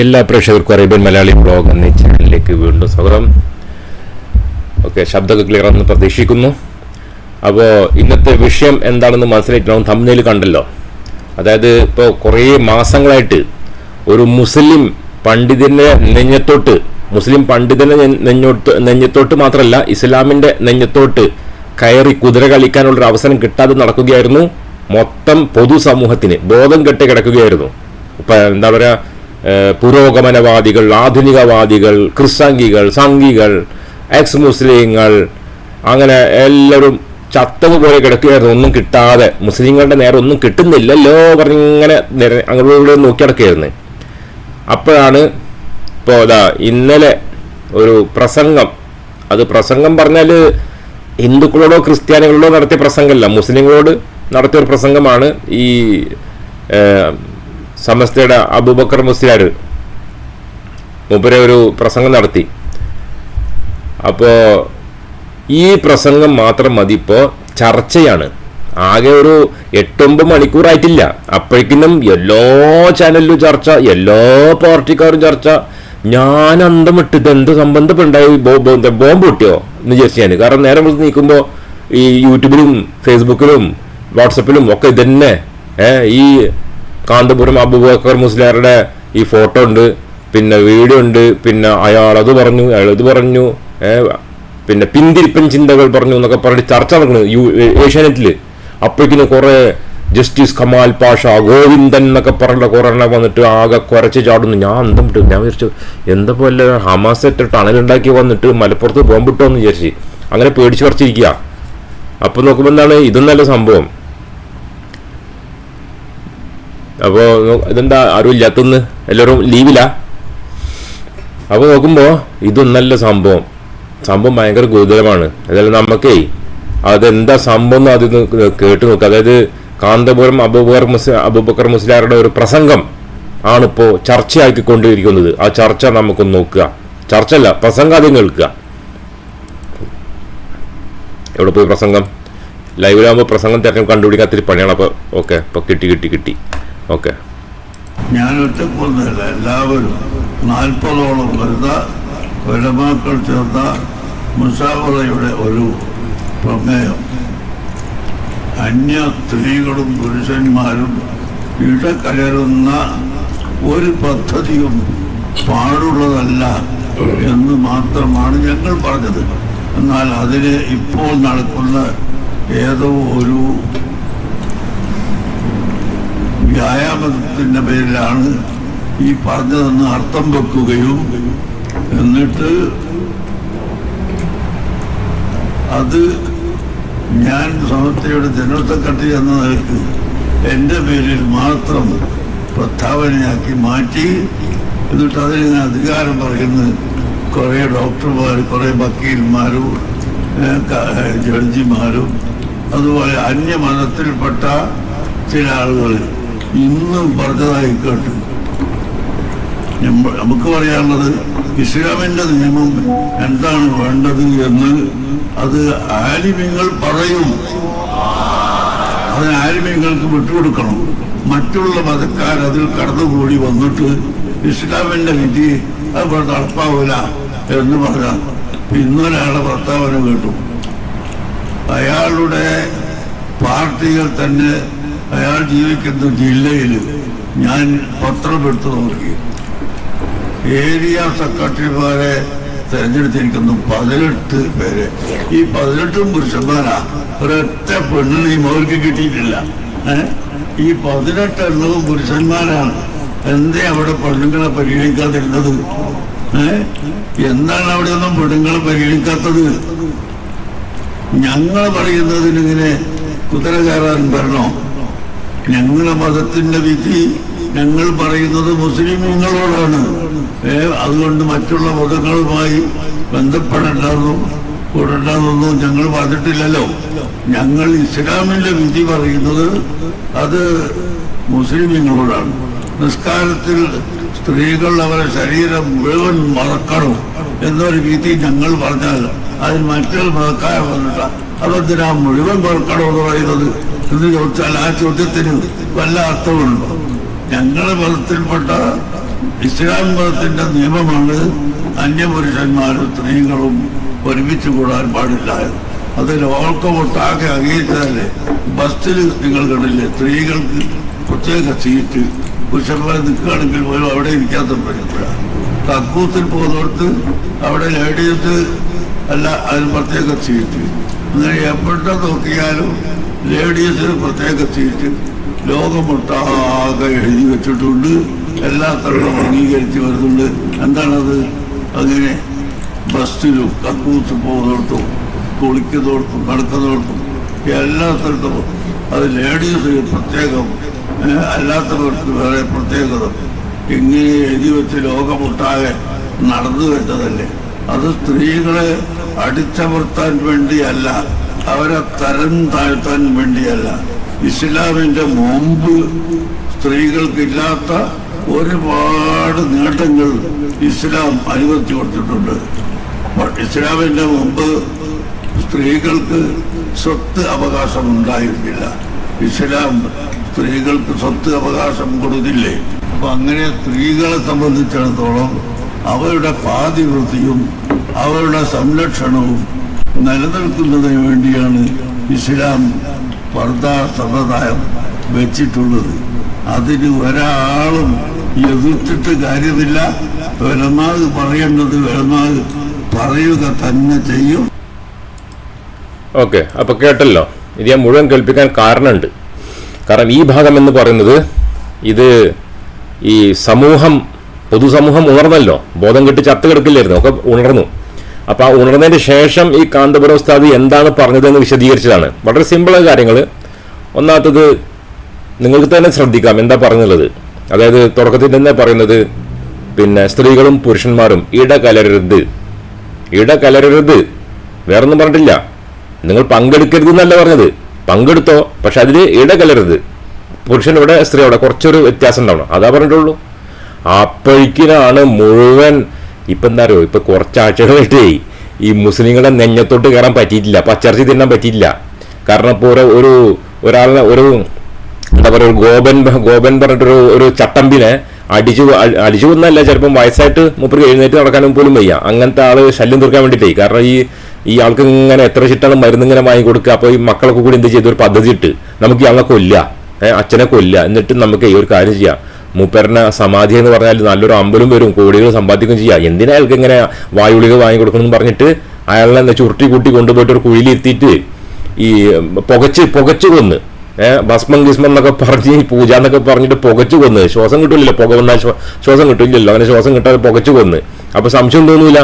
എല്ലാ പ്രേക്ഷകർക്കും Arabian Malayali blog എന്ന ചാനലിലേക്ക് വീണ്ടും സ്വാഗതം. ഓക്കെ ശബ്ദമൊക്കെ ക്ലിയർ ആണെന്ന് പ്രതീക്ഷിക്കുന്നു. അപ്പോൾ ഇന്നത്തെ വിഷയം എന്താണെന്ന് മനസ്സിലായിട്ടുണ്ടാവും തമ്മിൽ കണ്ടല്ലോ. അതായത് ഇപ്പോൾ കുറേ മാസങ്ങളായിട്ട് ഒരു മുസ്ലിം പണ്ഡിതനെ നെഞ്ഞത്തോട്ട് മുസ്ലിം പണ്ഡിതനെ നെഞ്ഞോട്ട് നെഞ്ഞത്തോട്ട് മാത്രമല്ല ഇസ്ലാമിന്റെ നെഞ്ഞത്തോട്ട് കയറി കുതിര കളിക്കാനുള്ളൊരു അവസരം കിട്ടാതെ നടക്കുകയായിരുന്നു. മൊത്തം പൊതുസമൂഹത്തിന് ബോധം കെട്ടി കിടക്കുകയായിരുന്നു. ഇപ്പം എന്താ പറയാ ഏഹ് പുരോഗമനവാദികൾ ആധുനികവാദികൾ ക്രിസ്സംഗികൾ സംഘികൾ എക്സ് മുസ്ലിങ്ങൾ അങ്ങനെ എല്ലാവരും ചത്തതുപോലെ കിടക്കുകയായിരുന്നു. ഒന്നും കിട്ടാതെ മുസ്ലിങ്ങളുടെ നേരെ ഒന്നും കിട്ടുന്നില്ലല്ലോ പറഞ്ഞിങ്ങനെ അങ്ങോട്ട് നോക്കി കിടക്കുകയായിരുന്നു അപ്പോഴാണ് ഇപ്പോൾ ഇതാ ഇന്നലെ ഒരു പ്രസംഗം. അത് പ്രസംഗം പറഞ്ഞാൽ ഹിന്ദുക്കളോടോ ക്രിസ്ത്യാനികളോടോ നടത്തിയ പ്രസംഗമല്ല. മുസ്ലിങ്ങളോട് നടത്തിയ ഒരു പ്രസംഗമാണ് ഈ സമസ്തയുടെ അബൂബക്കർ മുസ്ലിയാർ മൂപ്പരെ ഒരു പ്രസംഗം നടത്തി. അപ്പോൾ ഈ പ്രസംഗം മാത്രം മതി ഇപ്പോൾ ചർച്ചയാണ്. ആകെ ഒരു എട്ടൊമ്പത് മണിക്കൂറായിട്ടില്ല. അപ്പോഴേക്കിനും എല്ലാ ചാനലിലും ചർച്ച എല്ലാ പാർട്ടിക്കാരും ചർച്ച. ഞാൻ അന്തം വിട്ട് ഇത് എന്ത് സംബന്ധം ഉണ്ടായി ബോംബ് പൊട്ടിയോ? എന്ന് വിചാരിച്ചു ഞാൻ കാരണം നേരെ വിളിച്ച് നീക്കുമ്പോൾ ഈ യൂട്യൂബിലും ഫേസ്ബുക്കിലും വാട്സപ്പിലും ഒക്കെ ഇതന്നെ. ഈ കാന്തപുരം അബുബക്കർ മുസ്ലിയാരുടെ ഈ ഫോട്ടോ ഉണ്ട്. പിന്നെ വീഡിയോ ഉണ്ട്. പിന്നെ അയാൾ അത് പറഞ്ഞു അയാൾ ഇത് പറഞ്ഞു. പിന്നെ പിന്തിരിപ്പൻ ചിന്തകൾ പറഞ്ഞു എന്നൊക്കെ പറഞ്ഞിട്ട് ചർച്ച നടക്കുന്നത് യു ഏഷ്യാനെറ്റിൽ അപ്പോഴേക്കിനും കുറെ ജസ്റ്റിസ് കമാൽ പാഷ ഗോവിന്ദൻ എന്നൊക്കെ പറഞ്ഞ കുറെ എണ്ണം വന്നിട്ട് ആകെ കുറച്ച് ചാടുന്നു. ഞാൻ അന്തം വിട്ടു ഞാൻ വിചാരിച്ചു എന്താ പോലെ ഹമാസ് എട്ട് ടണലുണ്ടാക്കി വന്നിട്ട് മലപ്പുറത്ത് ബോംബിട്ടോ എന്ന് വിചാരിച്ചു. അങ്ങനെ പേടിച്ച് പറിച്ചിരിക്കുക അപ്പൊ നോക്കുമ്പോൾ എന്താണ്? ഇതും നല്ല സംഭവം. അപ്പോൾ ഇതെന്താ ആരും ഇല്ലാത്തന്ന് എല്ലാവരും ലീവിലാ അപ്പോൾ നോക്കുമ്പോൾ ഇതൊന്നല്ല നല്ല സംഭവം. സംഭവം ഭയങ്കര ഗുരുതരമാണ്. അതായത് നമുക്കേ അതെന്താ സംഭവം എന്ന് ആദ്യം കേട്ട് നോക്കുക അതായത് കാന്തപുരം അബൂബക്കർ മുസ് അബൂബക്കർ മുസ്ലിയാരുടെ ഒരു പ്രസംഗം ആണിപ്പോൾ ചർച്ചയാക്കിക്കൊണ്ടിരിക്കുന്നത്. ആ ചർച്ച നമുക്കൊന്ന് നോക്കുക. ചർച്ചല്ല പ്രസംഗം ആദ്യം കേൾക്കുക. എവിടെ പോയി പ്രസംഗം? ലൈവിലാകുമ്പോൾ പ്രസംഗം തിരഞ്ഞു കണ്ടുപിടിക്കാത്തൊരു പണിയാണ്. അപ്പോൾ ഓക്കെ അപ്പൊ കിട്ടി കിട്ടി കിട്ടി. ഓക്കെ. ഞാൻ ഒറ്റക്കൊന്നല്ല എല്ലാവരും നാൽപ്പതോളം വരുന്ന വലമാക്കൾ ചേർന്ന മുസാവറയുടെ ഒരു പ്രമേയം. അന്യ സ്ത്രീകളും പുരുഷന്മാരും ഇടകലരുന്ന ഒരു പദ്ധതിയും പാടുള്ളതല്ല എന്ന് മാത്രമാണ് ഞങ്ങൾ പറഞ്ഞത്. എന്നാൽ അതിന് ഇപ്പോൾ നടക്കുന്ന ഏതോ ഒരു വ്യായാമത്തിന്റെ പേരിലാണ് ഈ പറഞ്ഞതെന്ന് അർത്ഥം വെക്കുകയും എന്നിട്ട് അത് ഞാൻ സമസ്തയുടെ ജനറൽ സെക്രട്ടറി എന്ന നിലയ്ക്ക് എന്റെ പേരിൽ മാത്രം പ്രസ്താവനയാക്കി മാറ്റി എന്നിട്ട് അതിന് അധികാരം പറയുന്നത് കുറെ ഡോക്ടർമാർ കുറെ വക്കീൽമാരും ജഡ്ജിമാരും അതുപോലെ അന്യമതത്തിൽപ്പെട്ട ചില ആളുകൾ ഇന്നും പറഞ്ഞതായി കേട്ടു. നമുക്ക് പറയാനുള്ളത് ഇസ്ലാമിന്റെ നിയമം എന്താണ് വേണ്ടത് എന്ന് അത് ആലിമ്യങ്ങൾ പറയും. അത് ആലിമ്യങ്ങൾക്ക് വിട്ടുകൊടുക്കണം. മറ്റുള്ള മതക്കാർ അതിൽ കടന്നുകൂടി വന്നിട്ട് ഇസ്ലാമിന്റെ വിധി അത് നടപ്പാവൂല എന്ന് പറഞ്ഞാൽ ഇന്നൊരാളെ പ്രസ്താവന കേട്ടു. അയാളുടെ പാർട്ടികൾ തന്നെ അയാൾ ജീവിക്കുന്ന ജില്ലയിൽ ഞാൻ പത്രമെടുത്ത് നോക്കി. ഏരിയ സെക്രട്ടറിമാരെ തെരഞ്ഞെടുത്തിരിക്കുന്നു പതിനെട്ട് പേര്. ഈ പതിനെട്ടും പുരുഷന്മാരാ. ഒരൊറ്റ പെണ്ണിനെയും അവർക്ക് കിട്ടിയിട്ടില്ല? ഈ പതിനെട്ട് എണ്ണവും പുരുഷന്മാരാണ്. എന്തേ അവിടെ പെണ്ണുങ്ങളെ പരിഗണിക്കാതിരുന്നത്? എന്താണ് അവിടെ ഒന്നും പെണ്ണുങ്ങളെ പരിഗണിക്കാത്തത്? ഞങ്ങൾ പറയുന്നതിനിങ്ങനെ കുതിര കയറാൻ വരണോ? ഞങ്ങളുടെ മതത്തിന്റെ വിധി ഞങ്ങൾ പറയുന്നത് മുസ്ലിമീങ്ങളോടാണ്. അതുകൊണ്ട് മറ്റുള്ള മതങ്ങളുമായി ബന്ധപ്പെടേണ്ടെന്നും കൂടേണ്ടെന്നൊന്നും ഞങ്ങൾ പറഞ്ഞിട്ടില്ലല്ലോ. ഞങ്ങൾ ഇസ്ലാമിന്റെ വിധി പറയുന്നത് അത് മുസ്ലിമീങ്ങളോടാണ്. നിസ്കാരത്തിൽ സ്ത്രീകൾ അവരെ ശരീരം മുഴുവൻ മറക്കണം എന്നൊരു വിധി ഞങ്ങൾ പറഞ്ഞാൽ അതിന് മറ്റൊരു മതക്കാർ വന്നിട്ട് അതെന്തിനാ മുഴുവൻ മറക്കണോ എന്ന് പറയുന്നത്? എന്ന് ചോദിച്ചാൽ ആ ചോദ്യത്തിന് വല്ല അർത്ഥമുണ്ടോ ഞങ്ങളുടെ മതത്തിൽപ്പെട്ട ഇസ്ലാം മതത്തിന്റെ നിയമമാണ് അന്യപുരുഷന്മാരും സ്ത്രീകളും ഒരുമിച്ച് കൂടാൻ പാടില്ല. അത് ലോകമൊട്ടാകെ അംഗീകരിച്ചാലേ ബസ്സിൽ നിങ്ങൾ കണ്ടില്ലേ സ്ത്രീകൾക്ക് പ്രത്യേക സീറ്റ്. പുരുഷന്മാർ നിൽക്കുകയാണെങ്കിൽ പോലും അവിടെ ഇരിക്കാത്ത തക്കൂത്തിൽ പോകുന്നിടത്ത് അവിടെ ലേഡീസ് അല്ല അതിന് പ്രത്യേക സീറ്റ്. അങ്ങനെ എവിടെ നോക്കിയാലും ലേഡീസിന് പ്രത്യേക സീറ്റ് ലോകമൊട്ടാകെ എഴുതി വെച്ചിട്ടുണ്ട്. എല്ലാ തരവും അംഗീകരിച്ച് വരുന്നുണ്ട്. എന്താണത്? അങ്ങനെ ബസ്സിലും കക്കൂത്ത് പോകുന്നിടത്തും കുളിക്കുന്നിടത്തും നടക്കുന്നിടത്തും എല്ലാ സ്ഥലത്തും അത് ലേഡീസ് പ്രത്യേകം അല്ലാത്തവർക്ക് വേറെ പ്രത്യേകത. ഇങ്ങനെ എഴുതി വെച്ച് ലോകമൊട്ടാകെ നടന്നു വരുന്നതല്ലേ? അത് സ്ത്രീകളെ അടിച്ചമർത്താൻ വേണ്ടിയല്ല. അവരെ തരം താഴ്ത്താൻ വേണ്ടിയല്ല. ഇസ്ലാമിന്റെ മുമ്പ് സ്ത്രീകൾക്കില്ലാത്ത ഒരുപാട് നേട്ടങ്ങൾ ഇസ്ലാം അനുവദിച്ചു കൊടുത്തിട്ടുണ്ട്. ഇസ്ലാമിന്റെ മുമ്പ് സ്ത്രീകൾക്ക് സ്വത്ത് അവകാശം ഉണ്ടായിരുന്നില്ല. ഇസ്ലാം സ്ത്രീകൾക്ക് സ്വത്ത് അവകാശം കൊടുത്തില്ലേ? അപ്പൊ അങ്ങനെ സ്ത്രീകളെ സംബന്ധിച്ചിടത്തോളം അവരുടെ പാതിവൃത്തിയും അവരുടെ സംരക്ഷണവും നിലനിൽക്കുന്നതിന് വേണ്ടിയാണ് ഇസ്ലാം പർദ സമ്പ്രദായം വെച്ചിട്ടുള്ളത്. അതിന് ഒരാളും എതിർത്തിട്ട് കാര്യമില്ല. വെലമാത് പറയേണ്ടത് വെലമാത് പറയുക തന്നെ ചെയ്യും. ഓക്കെ അപ്പൊ കേട്ടല്ലോ. ഇത് ഞാൻ മുഴുവൻ കേൾപ്പിക്കാൻ കാരണമുണ്ട്. കാരണം ഈ ഭാഗം എന്ന് പറയുന്നത് ഇത് ഈ സമൂഹം പൊതുസമൂഹം ഉണർന്നല്ലോ. ബോധം കെട്ടി ചത്ത് കിടക്കില്ലായിരുന്നു. ഒക്കെ ഉണർന്നു. അപ്പൊ ആ ഉണർന്നതിന് ശേഷം ഈ കാന്തപുരം ഉസ്താദ് എന്താണ് പറഞ്ഞതെന്ന് വിശദീകരിച്ചതാണ്. വളരെ സിമ്പിളായ കാര്യങ്ങൾ ഒന്നാമത്തത് നിങ്ങൾക്ക് തന്നെ ശ്രദ്ധിക്കാം എന്താ പറഞ്ഞുള്ളത്. അതായത് തുടക്കത്തിൽ തന്നെ പറയുന്നത് പിന്നെ സ്ത്രീകളും പുരുഷന്മാരും ഇട കലരരുത് ഇട കലരരുത് വേറൊന്നും പറഞ്ഞിട്ടില്ല. നിങ്ങൾ പങ്കെടുക്കരുത് എന്നല്ല പറഞ്ഞത്. പങ്കെടുത്തോ പക്ഷെ അതിൽ ഇട കലരുത് പുരുഷനോടെ സ്ത്രീയോടെ കുറച്ചൊരു വ്യത്യാസം ഉണ്ടാവണം. അതാ പറഞ്ഞിട്ടുള്ളൂ. അപ്പോഴേക്കിനാണ് മുഴുവൻ ഇപ്പൊ എന്താ അറിയോ ഇപ്പം കുറച്ചാഴ്ചകളായിട്ടേ ഈ മുസ്ലിങ്ങളെ നെഞ്ഞത്തോട്ട് കയറാൻ പറ്റിയിട്ടില്ല. പച്ചർച്ച തിന്നാൻ പറ്റിയില്ല കാരണം ഇപ്പോൾ ഒരു ഒരു ഒരാളെ ഒരു എന്താ പറയുക ഒരു ഗോപൻ ഗോപൻ പറഞ്ഞിട്ടൊരു ഒരു ചട്ടമ്പിനെ അടിച്ചു അടിച്ചു കൊന്നല്ല ചിലപ്പം വയസ്സായിട്ട് മുപ്പർക്ക് എഴുന്നേറ്റ് നടക്കാനും പോലും വയ്യ. അങ്ങനത്തെ ആൾ ശല്യം തീർക്കാൻ വേണ്ടിയിട്ടേ. കാരണം ഈ ഈ ആൾക്ക് ഇങ്ങനെ എത്ര ചിട്ടാണ് മരുന്ന് ഇങ്ങനെ വാങ്ങി കൊടുക്കുക അപ്പോൾ ഈ മക്കളൊക്കെ കൂടി എന്ത് ചെയ്തു? ഒരു പദ്ധതി ഇട്ട്. നമുക്ക് ഇയാളെ കൊല്ല അച്ഛനെ കൊല്ല എന്നിട്ട് നമുക്ക് ഈ ഒരു കാര്യം ചെയ്യാം. മൂപ്പരനെ സമാധി എന്ന് പറഞ്ഞാൽ നല്ലൊരു അമ്പലും വരും കോടികൾ സമ്പാദിക്കുകയും ചെയ്യുക എന്തിനാ അയാൾക്ക് ഇങ്ങനെ വായുളികൾ വാങ്ങി കൊടുക്കണം എന്ന് പറഞ്ഞിട്ട് അയാളെ എന്താ ചുരുട്ടി കൂട്ടി കൊണ്ടുപോയിട്ട് ഒരു കുഴിയിലിരുത്തിയിട്ട് ഈ പുകച്ച് പുകച്ച് കൊന്ന്. ഏഹ് ഭസ്മം ഗിസ്മം എന്നൊക്കെ പറഞ്ഞ് പൂജ എന്നൊക്കെ പറഞ്ഞിട്ട് പുകച്ചു കൊന്ന്. ശ്വാസം കിട്ടില്ലല്ലോ പുക വന്നാൽ ശ്വാസം കിട്ടില്ലല്ലോ അങ്ങനെ ശ്വാസം കിട്ടാതെ പുകച്ചു കൊന്ന്. അപ്പൊ സംശയം തോന്നൂല.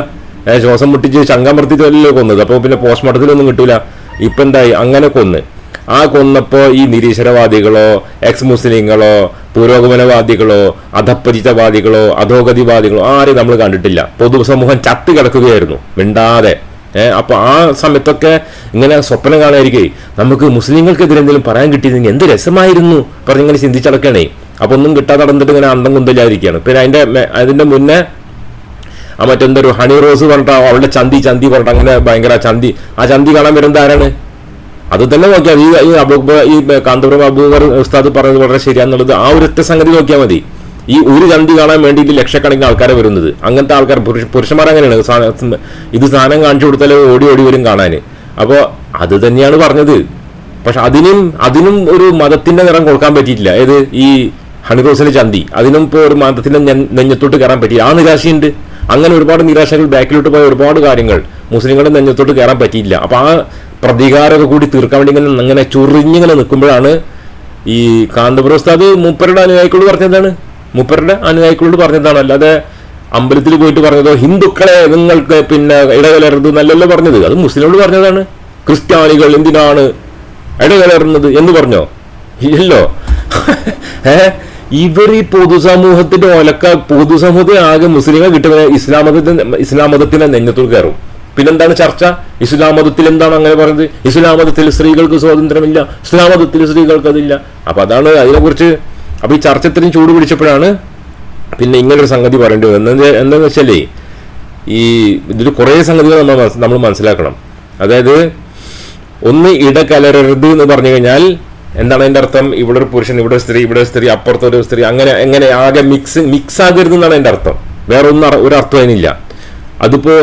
ഏഹ് ശ്വാസം മുട്ടിച്ച് ചങ്കമർത്തിട്ടല്ലോ കൊന്നത്. അപ്പൊ പിന്നെ പോസ്റ്റ്മോർട്ടത്തിലൊന്നും കിട്ടൂല. ഇപ്പൊ എന്തായി? അങ്ങനെ കൊന്ന്. ആ കൊന്നപ്പോ ഈ നിരീശ്വരവാദികളോ എക്സ് മുസ്ലിങ്ങളോ പുരോഗമനവാദികളോ അധപ്പതിതവാദികളോ അധോഗതിവാദികളോ ആരെയും നമ്മൾ കണ്ടിട്ടില്ല. പൊതുസമൂഹം ചത്ത് കിടക്കുകയായിരുന്നു. മിണ്ടാതെ. ഏഹ് അപ്പൊ ആ സമയത്തൊക്കെ ഇങ്ങനെ സ്വപ്നം കാണാതിരിക്കേ നമുക്ക് മുസ്ലിങ്ങൾക്കെതിരെ എന്തെങ്കിലും പറയാൻ കിട്ടിയിരുന്നെങ്കിൽ എന്ത് രസമായിരുന്നു? പറഞ്ഞിങ്ങനെ ചിന്തിച്ചടക്കണേ അപ്പൊ ഒന്നും കിട്ടാതെ നടന്നിട്ട് ഇങ്ങനെ അന്തം കുന്തലായിരിക്കുകയാണ്. പിന്നെ അതിന്റെ അതിന്റെ മുന്നേ ആ മറ്റെന്തൊരു ഹണി റോസ് പറഞ്ഞിട്ട് അവളുടെ ചന്തി ചന്തി പറഞ്ഞിട്ട് അങ്ങനെ ഭയങ്കര ചന്തി. ആ ചന്തി കാണാൻ വരുന്നത് ആരാണ്? അത് തന്നെ നോക്കിയാൽ ഈ ഈ അബൂബ ഈ കാന്തപുരം അബൂബർ ഉസ്താദ് പറഞ്ഞത് വളരെ ശരിയാന്നുള്ളത് ആ ഒരൊറ്റ സംഗതി നോക്കിയാൽ മതി. ഈ ഒരു ചന്തി കാണാൻ വേണ്ടിയിട്ട് ലക്ഷക്കണക്കിന് ആൾക്കാരെ വരുന്നത്. അങ്ങനത്തെ ആൾക്കാർ പുരുഷ പുരുഷന്മാർ അങ്ങനെയാണ്. ഇത് സാധനം കാണിച്ചു കൊടുത്താലേ ഓടി ഓടി വരും കാണാൻ അപ്പോൾ അത് തന്നെയാണ് പറഞ്ഞത്. പക്ഷെ അതിനും അതിനും ഒരു മതത്തിന്റെ നിറം കൊടുക്കാൻ പറ്റിയിട്ടില്ല. ഏത്? ഈ ഹണിറോസിലെ ചന്തി. അതിനും ഇപ്പോൾ ഒരു മതത്തിന്റെ നെഞ്ഞത്തോട്ട് കയറാൻ പറ്റി ആ നിരാശയുണ്ട്. അങ്ങനെ ഒരുപാട് നിരാശകൾ ബാക്കിലോട്ട് പോയ ഒരുപാട് കാര്യങ്ങൾ മുസ്ലിങ്ങളുടെ നെഞ്ഞത്തോട്ട് കയറാൻ പറ്റിയില്ല. അപ്പോൾ ആ പ്രതികാരമൊക്കെ കൂടി തീർക്കാൻ വേണ്ടി ഇങ്ങനെ അങ്ങനെ ചൊറിഞ്ഞിങ്ങനെ നിൽക്കുമ്പോഴാണ് ഈ കാന്തപുര ഉസ്താദ് മൂപ്പരുടെ അനുയായിക്കളോട് പറഞ്ഞതാണ് മൂപ്പരുടെ അനുയായിക്കളോട് പറഞ്ഞതാണ് അല്ലാതെ അമ്പലത്തിൽ പോയിട്ട് പറഞ്ഞതോ ഹിന്ദുക്കളെ നിങ്ങൾക്ക് പിന്നെ ഇടകലരുത് എന്നല്ലല്ലോ പറഞ്ഞത്. അത് മുസ്ലിമോട് പറഞ്ഞതാണ്. ക്രിസ്ത്യാനികൾ എന്തിനാണ് ഇടകലറുന്നത് എന്ന് പറഞ്ഞോ? ഇല്ലല്ലോ. ഏ ഇവർ ഈ പൊതുസമൂഹത്തിന്റെ ഒലക്ക പൊതുസമൂഹത്തെ ആകെ മുസ്ലിങ്ങൾ കിട്ടുന്ന ഇസ്ലാം മതത്തിന്റെ ഇസ്ലാം മതത്തിന്റെ നെഞ്ഞത്തോട് കയറും. പിന്നെന്താണ് ചർച്ച? ഇസ്ലാം മതത്തിൽ എന്താണ് അങ്ങനെ പറയുന്നത്? ഇസ്ലാം മതത്തിൽ സ്ത്രീകൾക്ക് സ്വാതന്ത്ര്യമില്ല. ഇസ്ലാം മതത്തിൽ സ്ത്രീകൾക്ക് അതില്ല. അപ്പൊ അതാണ് അതിനെക്കുറിച്ച് അപ്പൊ ഈ ചർച്ച ഇത്രയും ചൂട് പിടിച്ചപ്പോഴാണ് പിന്നെ ഇങ്ങനൊരു സംഗതി പറയേണ്ടി വന്നത്. എന്താണെന്ന് വെച്ചാലേ ഈ ഇതിൽ കുറേ സംഗതികൾ നമ്മൾ നമ്മൾ മനസ്സിലാക്കണം. അതായത് ഒന്ന് ഇടകലരരുത് എന്ന് പറഞ്ഞു കഴിഞ്ഞാൽ എന്താണ് അതിന്റെ അർത്ഥം? ഇവിടെ ഒരു പുരുഷൻ ഇവിടെ സ്ത്രീ ഇവിടെ സ്ത്രീ അപ്പുറത്തൊരു സ്ത്രീ അങ്ങനെ എങ്ങനെ ആകെ മിക്സ് മിക്സ് ആകരുത് എന്നാണ് അതിന്റെ അർത്ഥം. വേറെ ഒന്നും ഒരു അർത്ഥം അതിനില്ല. അതിപ്പോ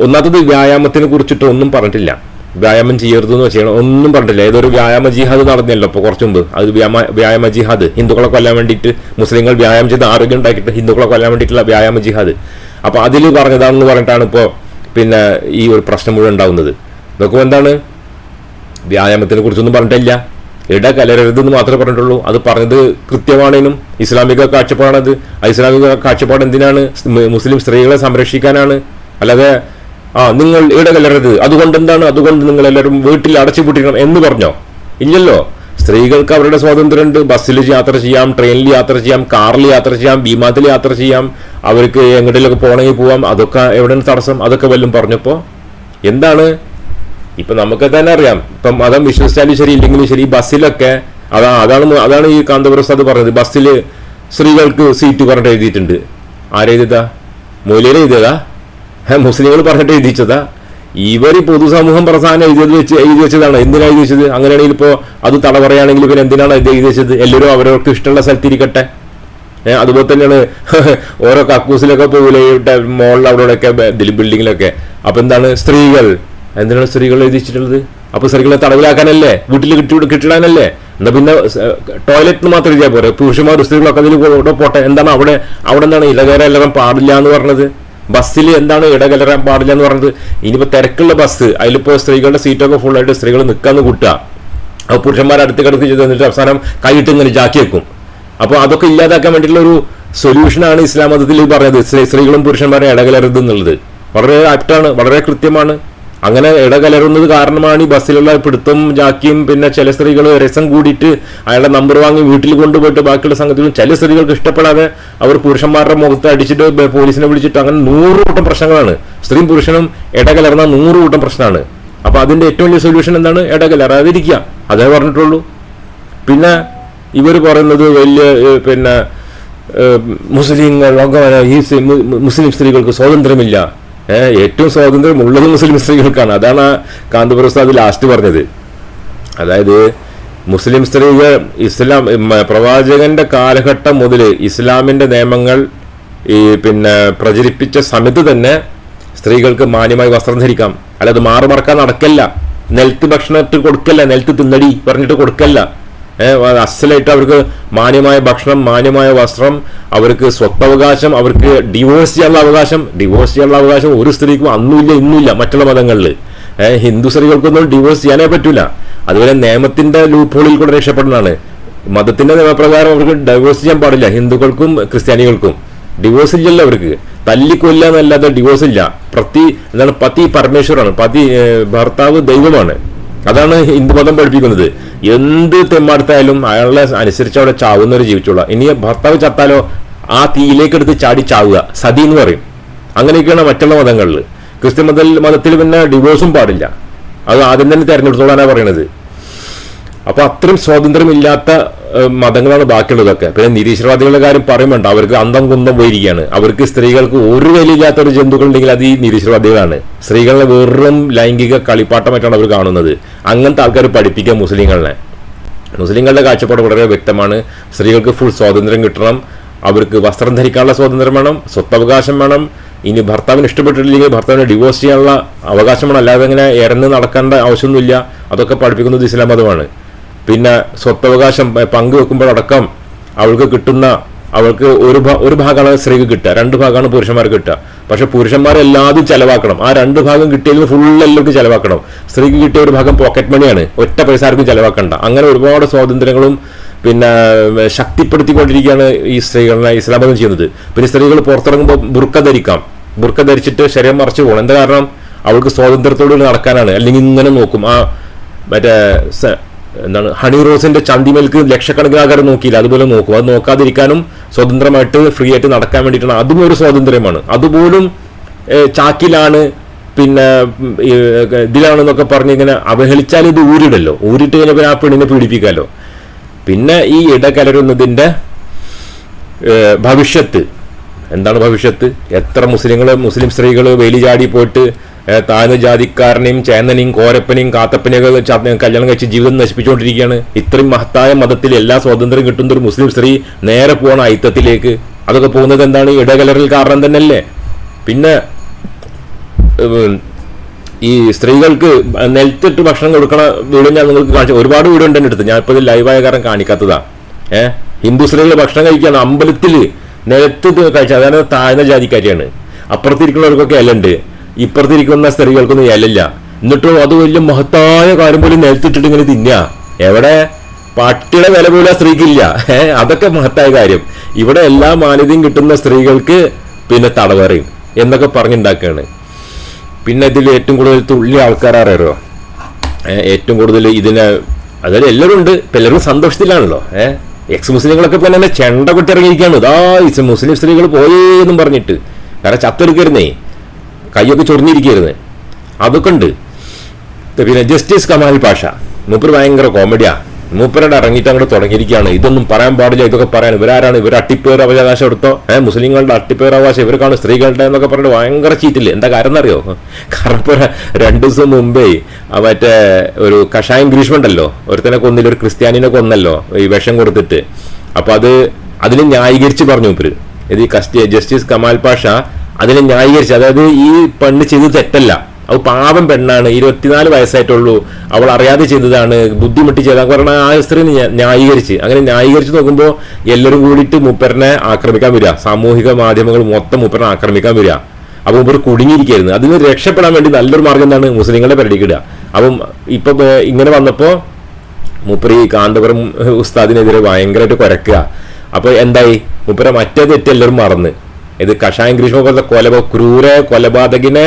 ഒന്നാമത്തത് വ്യായാമത്തിനെ കുറിച്ചിട്ട് ഒന്നും പറഞ്ഞിട്ടില്ല. വ്യായാമം ചെയ്യരുതെന്ന് ചെയ്യണം ഒന്നും പറഞ്ഞിട്ടില്ല. ഏതൊരു വ്യായാമ ജിഹാദ് നടന്നല്ലോ ഇപ്പോൾ കുറച്ചു മുമ്പ്. അത് വ്യായാമ വ്യായാമ ജിഹാദ്. ഹിന്ദുക്കളെ കൊല്ലാൻ വേണ്ടിയിട്ട് മുസ്ലിങ്ങൾ വ്യായാമം ചെയ്ത് ആരോഗ്യം ഉണ്ടാക്കിയിട്ട് ഹിന്ദുക്കളെ കൊല്ലാൻ വേണ്ടിയിട്ടുള്ള വ്യായാമ ജിഹാദ്. അപ്പൊ അതിൽ പറഞ്ഞതാണെന്ന് പറഞ്ഞിട്ടാണ് ഇപ്പോൾ പിന്നെ ഈ ഒരു പ്രശ്നം മുഴുവൻ ഉണ്ടാവുന്നത്. നോക്കുമ്പോൾ എന്താണ്? വ്യായാമത്തിനെ കുറിച്ചൊന്നും പറഞ്ഞിട്ടില്ല. ഇട കലരരുതെന്ന് മാത്രമേ പറഞ്ഞിട്ടുള്ളൂ. അത് പറഞ്ഞത് കൃത്യമാണേനും ഇസ്ലാമിക കാഴ്ചപ്പാടാണത്. ഇസ്ലാമിക കാഴ്ചപ്പാട് എന്തിനാണ്? മുസ്ലിം സ്ത്രീകളെ സംരക്ഷിക്കാനാണ്. അല്ലാതെ ആ നിങ്ങൾ ഇടകലരരുത്. അതുകൊണ്ട് എന്താണ് അതുകൊണ്ട് നിങ്ങൾ എല്ലാവരും വീട്ടിൽ അടച്ചുപൂട്ടിക്കണം എന്ന് പറഞ്ഞോ? ഇല്ലല്ലോ. സ്ത്രീകൾക്ക് അവരുടെ സ്വാതന്ത്ര്യമുണ്ട്. ബസ്സിൽ യാത്ര ചെയ്യാം ട്രെയിനിൽ യാത്ര ചെയ്യാം കാറിൽ യാത്ര ചെയ്യാം വിമാനത്തിൽ യാത്ര ചെയ്യാം. അവർക്ക് എങ്ങോട്ടിലൊക്കെ പോകണമെങ്കിൽ പോവാം. അതൊക്കെ എവിടെയാണ് തടസ്സം? അതൊക്കെ വല്ലതും പറഞ്ഞപ്പോൾ എന്താണ്? ഇപ്പൊ നമുക്ക് തന്നെ അറിയാം. ഇപ്പം മതം വിശ്വസിച്ചാലും ശരി ഇല്ലെങ്കിലും ശരി ബസ്സിലൊക്കെ അതാ അതാണ് അതാണ് ഈ കാന്തപുരസ്താദ് പറഞ്ഞത്. ബസ്സിൽ സ്ത്രീകൾക്ക് സീറ്റ് പറഞ്ഞിട്ട് എഴുതിയിട്ടുണ്ട്. ആരെഴുതിയതാ? മൂല്യരെ എഴുതിയതാ? മുസ്ലിങ്ങൾ പറഞ്ഞിട്ട് എഴുതിച്ചതാ. ഇവർ പൊതുസമൂഹം പ്രധാനം എഴുതിയത് വെച്ച് എഴുതി വെച്ചതാണ്. എന്തിനാണ് എഴുതി വെച്ചത്? അങ്ങനെയാണെങ്കിൽ ഇപ്പോൾ അത് തട പറയുകയാണെങ്കിൽ പിന്നെ എന്തിനാണ് ഇത് എഴുതി വെച്ചത്? എല്ലാവരും അവരവർക്ക് ഇഷ്ടമുള്ള സ്ഥലത്തിരിക്കട്ടെ. അതുപോലെ തന്നെയാണ് ഓരോ കക്കൂസിലൊക്കെ പോകില്ലേ മോളിൽ അവിടെയൊക്കെ ബിൽഡിങ്ങിലൊക്കെ. അപ്പോൾ എന്താണ്? സ്ത്രീകൾ. എന്തിനാണ് സ്ത്രീകൾ എഴുതിച്ചിട്ടുള്ളത് അപ്പോൾ സ്ത്രീകളെ തടവിലാക്കാനല്ലേ? വീട്ടിൽ കിട്ടി കിട്ടിടാനല്ലേ എന്നാൽ പിന്നെ ടോയ്ലറ്റിന് മാത്രം എഴുതിയാൽ പോരെ. പുരുഷന്മാർ സ്ത്രീകളൊക്കെ അതിൽ പോട്ടെ. എന്താണ് അവിടെ അവിടെ എന്താണ്? ഇടകയറ എല്ലാം പാടില്ല എന്ന് പറഞ്ഞത്. ബസ്സിൽ എന്താണ് ഇടകലരാൻ പാടില്ല എന്ന് പറഞ്ഞത്? ഇനിയിപ്പോൾ തിരക്കുള്ള ബസ് അതിലിപ്പോൾ സ്ത്രീകളുടെ സീറ്റൊക്കെ ഫുള്ളായിട്ട് സ്ത്രീകൾ നിൽക്കാന്ന് കൂട്ടുക അപ്പോൾ പുരുഷന്മാർ അടുത്ത് കിടക്ക് ചെയ്ത് എന്നിട്ട് അവസാനം കൈയിട്ട് ഇങ്ങനെ ജാക്കി വെക്കും. അപ്പോൾ അതൊക്കെ ഇല്ലാതാക്കാൻ വേണ്ടിയിട്ടുള്ള ഒരു സൊല്യൂഷനാണ് ഇസ്ലാം മതത്തിൽ പറഞ്ഞത്. സ്ത്രീകളും പുരുഷന്മാരെ ഇടകലരുത് എന്നുള്ളത്. വളരെ ആപ്റ്റാണ് വളരെ കൃത്യമാണ്. അങ്ങനെ ഇടകലരുന്നത് കാരണമാണ് ഈ ബസ്സിലുള്ള പിടുത്തം. ജാക്കിയും പിന്നെ ചില സ്ത്രീകൾ രസം കൂടിയിട്ട് അയാളുടെ നമ്പർ വാങ്ങി വീട്ടിൽ കൊണ്ടുപോയിട്ട് ബാക്കിയുള്ള സംഗതികളും ചില സ്ത്രീകൾക്ക് ഇഷ്ടപ്പെടാതെ അവർ പുരുഷന്മാരുടെ മുഖത്ത് അടിച്ചിട്ട് പോലീസിനെ വിളിച്ചിട്ട് അങ്ങനെ നൂറ് കൂട്ടം പ്രശ്നങ്ങളാണ്. സ്ത്രീയും പുരുഷനും ഇടകലർന്ന നൂറ് കൂട്ടം പ്രശ്നമാണ്. അപ്പൊ അതിന്റെ ഏറ്റവും വലിയ സൊല്യൂഷൻ എന്താണ്? ഇടകലറാതിരിക്കുക അതേ പറഞ്ഞിട്ടുള്ളൂ. പിന്നെ ഇവർ പറയുന്നത് വലിയ പിന്നെ മുസ്ലിങ്ങൾ മുസ്ലിം സ്ത്രീകൾക്ക് സ്വാതന്ത്ര്യമില്ല. ഏറ്റവും സ്വാതന്ത്ര്യം ഉള്ളത് മുസ്ലിം സ്ത്രീകൾക്കാണ്. അതാണ് കാന്തപുരസ്താദ് ലാസ്റ്റ് പറഞ്ഞത്. അതായത് മുസ്ലിം സ്ത്രീകൾ ഇസ്ലാം പ്രവാചകന്റെ കാലഘട്ടം മുതൽ ഇസ്ലാമിന്റെ നിയമങ്ങൾ ഈ പിന്നെ പ്രചരിപ്പിച്ച സമയത്ത് തന്നെ സ്ത്രീകൾക്ക് മാന്യമായി വസ്ത്രം ധരിക്കാം. അല്ലാതെ മാറുമറക്കാൻ നടക്കല്ല. നെൽത്ത് ഭക്ഷണം ഇട്ട് കൊടുക്കല്ല. നെൽത്ത് തിന്നടി പറഞ്ഞിട്ട് കൊടുക്കല്ല. അസലായിട്ട് അവർക്ക് മാന്യമായ ഭക്ഷണം മാന്യമായ വസ്ത്രം അവർക്ക് സ്വത്തവകാശം അവർക്ക് ഡിവോഴ്സ് ചെയ്യാനുള്ള അവകാശം ഡിവോഴ്സ് ചെയ്യാനുള്ള അവകാശം ഒരു സ്ത്രീക്കും അന്നുമില്ല ഇന്നുമില്ല മറ്റുള്ള മതങ്ങളിൽ. ഹിന്ദു സ്ത്രീകൾക്കൊന്നും ഡിവോഴ്സ് ചെയ്യാനേ പറ്റില്ല അതുപോലെ നിയമത്തിന്റെ ലൂപ്പ് ഹോളിൽ കൂടെ രക്ഷപ്പെടുന്നതാണ്. മതത്തിന്റെ നിയമപ്രകാരം അവർക്ക് ഡൈവോഴ്സ് ചെയ്യാൻ പാടില്ല. ഹിന്ദുക്കൾക്കും ക്രിസ്ത്യാനികൾക്കും ഡിവോഴ്സ് ഇല്ലല്ലോ അവർക്ക്. തല്ലിക്കൊല്ല എന്നല്ലാതെ ഡിവോഴ്സ് ഇല്ല. പ്രതി എന്താണ് പതി പരമേശ്വരാണ്. പതി ഭർത്താവ് ദൈവമാണ്. അതാണ് ഹിന്ദുമതം പഠിപ്പിക്കുന്നത്. എന്ത് തെമ്മാടുത്തായാലും അയാളെ അനുസരിച്ച് അവിടെ ചാവുന്നവർ ജീവിച്ചോളാം. ഇനി ഭർത്താവ് ചത്താലോ ആ തീയിലേക്ക് എടുത്ത് ചാടി ചാവുക. സതി എന്ന് പറയും. അങ്ങനെയൊക്കെയാണ് മറ്റുള്ള മതങ്ങളിൽ. ക്രിസ്ത്യൻ മത മതത്തിൽ പിന്നെ ഡിവോഴ്സും പാടില്ല. അത് ആദ്യം തന്നെ തെരഞ്ഞെടുത്തോളാനാണ് പറയണത്. അപ്പൊ അത്രയും സ്വാതന്ത്ര്യമില്ലാത്ത മതങ്ങളാണ് ബാക്കിയുള്ളതൊക്കെ. പിന്നെ നിരീശ്വരവാദികളുടെ കാര്യം പറയുമ്പോണ്ട് അവർക്ക് അന്തം കുന്തം പോയിരിക്കുകയാണ് അവർക്ക് സ്ത്രീകൾക്ക് ഒരു വിലയില്ലാത്ത ഒരു ജന്തുക്കൾ ഉണ്ടെങ്കിൽ അത് ഈ നിരീശ്വരവാദികളാണ്. സ്ത്രീകളെ വെറും ലൈംഗിക കളിപ്പാട്ടമായിട്ടാണ് അവർ കാണുന്നത്. അങ്ങനത്തെ ആൾക്കാർ പഠിപ്പിക്കുക മുസ്ലിങ്ങളെ. മുസ്ലിങ്ങളുടെ കാഴ്ചപ്പാട് വളരെ വ്യക്തമാണ്. സ്ത്രീകൾക്ക് ഫുൾ സ്വാതന്ത്ര്യം കിട്ടണം. അവർക്ക് വസ്ത്രം ധരിക്കാനുള്ള സ്വാതന്ത്ര്യം വേണം. സ്വത്തവകാശം വേണം. ഇനി ഭർത്താവിന് ഇഷ്ടപ്പെട്ടിട്ടില്ലെങ്കിൽ ഭർത്താവിനെ ഡിവോഴ്സ് ചെയ്യാനുള്ള അവകാശമാണ്. അല്ലാതെ ഇങ്ങനെ ഇറന്ന് നടക്കേണ്ട ആവശ്യമൊന്നുമില്ല. അതൊക്കെ പഠിപ്പിക്കുന്നത് ഇസ്ലാം മതമാണ്. പിന്നെ സ്വത്തവകാശം പങ്കുവെക്കുമ്പോഴടക്കം അവൾക്ക് കിട്ടുന്ന അവൾക്ക് ഒരു ഒരു ഭാഗമാണ് സ്ത്രീക്ക് കിട്ടുക രണ്ട് ഭാഗമാണ് പുരുഷന്മാർക്ക് കിട്ടുക. പക്ഷെ പുരുഷന്മാരെല്ലാതും ചെലവാക്കണം. ആ രണ്ട് ഭാഗം കിട്ടിയതിൽ ഫുൾ എല്ലാവർക്കും ചെലവാക്കണം. സ്ത്രീക്ക് കിട്ടിയ ഒരു ഭാഗം പോക്കറ്റ് മണിയാണ് ഒറ്റ പൈസ ആർക്കും ചെലവാക്കണ്ട. അങ്ങനെ ഒരുപാട് സ്വാതന്ത്ര്യങ്ങളും പിന്നെ ശക്തിപ്പെടുത്തിക്കൊണ്ടിരിക്കുകയാണ് ഈ സ്ത്രീകളെ ഇസ്ലാം ചെയ്യുന്നത്. പിന്നെ സ്ത്രീകൾ പുറത്തിറങ്ങുമ്പോൾ ബുർക്ക ധരിക്കാം. ബുർക്ക ധരിച്ചിട്ട് ശരീരം മറച്ചു പോകണം. എന്താ കാരണം? അവൾക്ക് സ്വാതന്ത്ര്യത്തോട് നടക്കാനാണ്. അല്ലെങ്കിൽ ഇങ്ങനെ നോക്കും. ആ മറ്റേ എന്താണ് ഹണി റോസിന്റെ ചന്തിമേൽക്ക് ലക്ഷക്കണക്കിന് ആൾക്കാർ നോക്കിയില്ല. അതുപോലെ നോക്കും. അത് നോക്കാതിരിക്കാനും സ്വതന്ത്രമായിട്ട് ഫ്രീ ആയിട്ട് നടക്കാൻ വേണ്ടിയിട്ടാണ്. അതും ഒരു സ്വാതന്ത്ര്യമാണ്. അതുപോലും ചാക്കിലാണ് പിന്നെ ഇതിലാണെന്നൊക്കെ പറഞ്ഞ് ഇങ്ങനെ അവഹേളിച്ചാൽ ഇത് ഊരിടല്ലോ. ഊരിട്ട് കഴിഞ്ഞാൽ ആ പെണ്ണിനെ പീഡിപ്പിക്കാമല്ലോ പിന്നെ ഈ ഇടകലരുന്നതിന്റെ കലരുന്നതിന്റെ ഭവിഷ്യത്ത്. എന്താണ് ഭവിഷ്യത്ത്? എത്ര മുസ്ലിങ്ങൾ മുസ്ലിം സ്ത്രീകൾ വേലി ചാടി പോയിട്ട് താഴ്ന്ന ജാതിക്കാരനെയും ചേന്നനെയും കോരപ്പനെയും കാത്തപ്പനെയും ഒക്കെ ച- കല്യാണം കഴിച്ച് ജീവിതം നശിപ്പിച്ചുകൊണ്ടിരിക്കുകയാണ്. ഇത്രയും മഹത്തായ മതത്തിൽ എല്ലാ സ്വാതന്ത്ര്യം കിട്ടുന്ന ഒരു മുസ്ലിം സ്ത്രീ നേരെ പോണ അയിത്തത്തിലേക്ക്. അതൊക്കെ പോകുന്നത് എന്താണ്? ഇടകലറിൽ കാരണം തന്നെയല്ലേ? പിന്നെ ഈ സ്ത്രീകൾക്ക് നെൽത്തിട്ട് ഭക്ഷണം കൊടുക്കണ വീട് ഞാൻ നിങ്ങൾക്ക് കാണിച്ചു. ഒരുപാട് വീടുണ്ട് എന്റെ അടുത്ത്. ഞാൻ ഇപ്പോൾ ഇത് ലൈവായ കാരണം കാണിക്കാത്തതാ. ഏഹ് ഹിന്ദു സ്ത്രീകൾ ഭക്ഷണം കഴിക്കുകയാണ്. അമ്പലത്തിൽ നിലത്ത് കഴിച്ചത് അതാണ് താഴ്ന്ന ജാതിക്കാരിയാണ്. അപ്പുറത്തിരിക്കുന്നവർക്കൊക്കെ ഇലുണ്ട് ഇപ്പുറത്തിരിക്കുന്ന സ്ത്രീകൾക്കൊന്നും ഇലയില്ല. എന്നിട്ടും അത് വലിയ മഹത്തായ കാര്യം പോലും നിലത്തിട്ടിട്ട് ഇങ്ങനെ തിന്നുക. എവിടെ? പട്ടിയുടെ വില പോലും ആ സ്ത്രീക്കില്ല. അതൊക്കെ മഹത്തായ കാര്യം. ഇവിടെ എല്ലാ മാന്യതയും കിട്ടുന്ന സ്ത്രീകൾക്ക് പിന്നെ തടവറയും എന്നൊക്കെ പറഞ്ഞുണ്ടാക്കുകയാണ്. പിന്നെ ഇതിൽ ഏറ്റവും കൂടുതൽ തുള്ളി ആൾക്കാരറിയോ ഏറ്റവും കൂടുതൽ ഇതിനെ അതായത് എല്ലാവരും ഉണ്ട് എല്ലാവരും സന്തോഷത്തിലാണല്ലോ. ഏഹ് എക്സ് മുസ്ലിങ്ങളൊക്കെ പിന്നെ ചെണ്ട കൊട്ടിറങ്ങിയിരിക്കുകയാണ് ഇതാ ഇസ് മുസ്ലിം സ്ത്രീകൾ പോയേന്നും പറഞ്ഞിട്ട്. കാരണം ചത്തെടുക്കരുന്നേ. കൈയൊക്കെ ചൊറിഞ്ഞിരിക്കരുത് അതൊക്കെ പിന്നെ ജസ്റ്റിസ് കമാൽ പാഷ മൂപ്പർ ഭയങ്കര കോമഡിയാ. മൂപ്പരുടെ ഇറങ്ങിയിട്ട് അങ്ങോട്ട് തുടങ്ങിയിരിക്കുകയാണ്. ഇതൊന്നും പറയാൻ പാടില്ല ഇതൊക്കെ പറയാൻ. ഇവരാരാണ്? ഇവർ അട്ടിപ്പേർ അവകാശം എടുത്തോ? ഏഹ് മുസ്ലിങ്ങളുടെ അട്ടിപ്പേർ അവകാശം ഇവർക്കാണ് സ്ത്രീകളുടെ എന്നൊക്കെ പറഞ്ഞിട്ട് ഭയങ്കര ചീറ്റില്ല? എന്താ കാരണം എന്നറിയോ കാരണം രണ്ടു ദിവസം മുമ്പേ മറ്റേ ഒരു കഷായം ഗ്രീഷ്മണ്ടല്ലോ? ഒരുത്തനെ കൊന്നില്ല ഒരു ക്രിസ്ത്യാനിനെ കൊന്നല്ലോ ഈ വിഷം കൊടുത്തിട്ട്. അപ്പൊ അത് അതിനെ ന്യായീകരിച്ച് പറഞ്ഞു മൂപ്പര്. ഇത് ഈ ജസ്റ്റിസ് കമാൽ പാഷ അതിനെ ന്യായീകരിച്ച് അതായത് ഈ പെണ്ണ് ചെയ്തത് തെറ്റല്ല. അത് പാവം പെണ്ണാണ് ഇരുപത്തിനാല് വയസ്സായിട്ടുള്ളൂ. അവൾ അറിയാതെ ചെയ്തതാണ് ബുദ്ധിമുട്ടി ചെയ്ത പറഞ്ഞ ആ സ്ത്രീ ന്യാ- ന്യായീകരിച്ച്. അങ്ങനെ ന്യായീകരിച്ച് നോക്കുമ്പോൾ എല്ലാവരും കൂടിയിട്ട് മൂപ്പരനെ ആക്രമിക്കാൻ വരിക. സാമൂഹിക മാധ്യമങ്ങൾ മൊത്തം മൂപ്പരനെ ആക്രമിക്കാൻ വരിക. അപ്പൊ മൂപ്പർ കുടുങ്ങിയിരിക്കുകയായിരുന്നു. അതിന് രക്ഷപ്പെടാൻ വേണ്ടി നല്ലൊരു മാർഗം എന്താണ്? മുസ്ലിങ്ങളെ പരിടിക്കിടുക അപ്പം ഇപ്പൊ ഇങ്ങനെ വന്നപ്പോൾ മൂപ്പർ ഈ കാന്തപുരം ഉസ്താദിനെതിരെ ഭയങ്കരമായിട്ട് കുരക്കുക. അപ്പോൾ എന്തായി? മൂപ്പരെ മറ്റേ തെറ്റ് എല്ലാവരും മറന്ന്. ഇത് കഷായം ഗ്രീഷ്മ പോലത്തെ കൊലപ ക്രൂര കൊലപാതകിനെ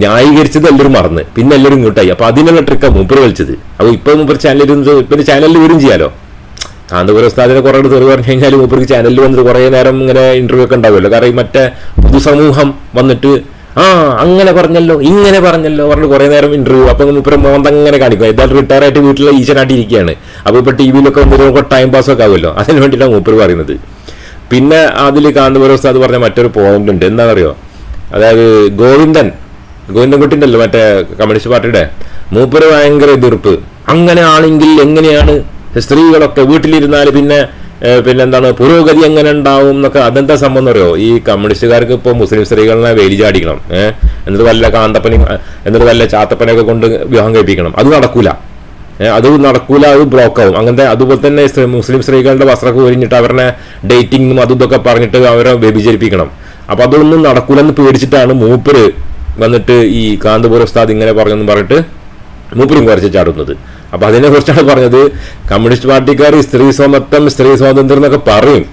ന്യായീകരിച്ചത് എല്ലാവരും മറന്ന്. പിന്നെ എല്ലാവരും ഇങ്ങോട്ടായി. അപ്പൊ അതിനുള്ള ട്രിക്കാണ് മൂപ്പർ കളിച്ചത് അപ്പൊ ഇപ്പൊ മൂപ്പർ ചാനലിൽ ഇപ്പൊ ചാനലിൽ വരും ചെയ്യാലോ? കാന്തപുരം ഉസ്താദിനെ കുറെ തെറി പറഞ്ഞു കഴിഞ്ഞാൽ മൂപ്പർക്ക് ചാനലിൽ വന്നിട്ട് കുറെ നേരം ഇങ്ങനെ ഇന്റർവ്യൂ ഒക്കെ ഉണ്ടാവുമല്ലോ. കാരണം ഈ മറ്റേ പൊതുസമൂഹം വന്നിട്ട് ആ അങ്ങനെ പറഞ്ഞല്ലോ ഇങ്ങനെ പറഞ്ഞല്ലോ പറഞ്ഞു കുറെ നേരം ഇന്റർവ്യൂ അപ്പൊ മൂപ്പര് മോന്തങ്ങനെ കാണിക്കും. ഏതായാലും റിട്ടയർ ആയിട്ട് വീട്ടിലെ ഈച്ചനായിട്ട് ഇരിക്കുകയാണ് അപ്പൊ ഇപ്പൊ ടി വിയിലൊക്കെ ടൈം പാസ് ഒക്കെ ആവുമല്ലോ. അതിന് വേണ്ടിയിട്ടാണ് മൂപ്പര് പറയുന്നത്. പിന്നെ അതിൽ കാന്തപുരം ഉസ്താദ് പറഞ്ഞ മറ്റൊരു പോയിന്റ് ഉണ്ട്. എന്താണെന്നറിയോ? അതായത് ഗോവിന്ദൻ ഗോവിന്ദൻകുട്ടിണ്ടല്ലോ മറ്റേ കമ്മ്യൂണിസ്റ്റ് പാർട്ടിയുടെ? മൂപ്പര് ഭയങ്കര എതിർപ്പ്. അങ്ങനെ ആണെങ്കിൽ എങ്ങനെയാണ് സ്ത്രീകളൊക്കെ വീട്ടിലിരുന്നാൽ പിന്നെ പിന്നെന്താണ് പുരോഗതി എങ്ങനെ ഉണ്ടാവും എന്നൊക്കെ അതെന്താ സംഭവം എന്ന് അറിയോ? ഈ കമ്മ്യൂണിസ്റ്റുകാർക്ക് ഇപ്പോൾ മുസ്ലിം സ്ത്രീകളെ വേലി ചാടിക്കണം എന്നിട്ട് വല്ല കാന്തപ്പനെയും എന്നിട്ട് വല്ല ചാത്തപ്പനെയൊക്കെ കൊണ്ട് വിവാഹം കഴിപ്പിക്കണം. അത് നടക്കൂല. അത് നടക്കൂല അത് ബ്ലോക്ക് ആവും. അങ്ങനത്തെ അതുപോലെ തന്നെ മുസ്ലിം സ്ത്രീകളുടെ വസ്ത്രമൊക്കെ ഒരിഞ്ഞിട്ട് അവരുടെ ഡേറ്റിംഗും അതും ഇതൊക്കെ പറഞ്ഞിട്ട് അവരെ വ്യഭിചരിപ്പിക്കണം. അപ്പൊ അതൊന്നും നടക്കൂലെന്ന് പേടിച്ചിട്ടാണ് മൂപ്പര് വന്നിട്ട് ഈ കാന്തപൂർ ഉസ്താദ് ഇങ്ങനെ പറഞ്ഞെന്ന് പറഞ്ഞിട്ട് മൂപ്പരും കുറച്ച് ചാടുന്നത്. അപ്പൊ അതിനെ കുറിച്ചാണ് പറഞ്ഞത്. കമ്മ്യൂണിസ്റ്റ് പാർട്ടിക്കാർ സ്ത്രീ സമത്വം സ്ത്രീ സ്വാതന്ത്ര്യം എന്നൊക്കെ പറയും.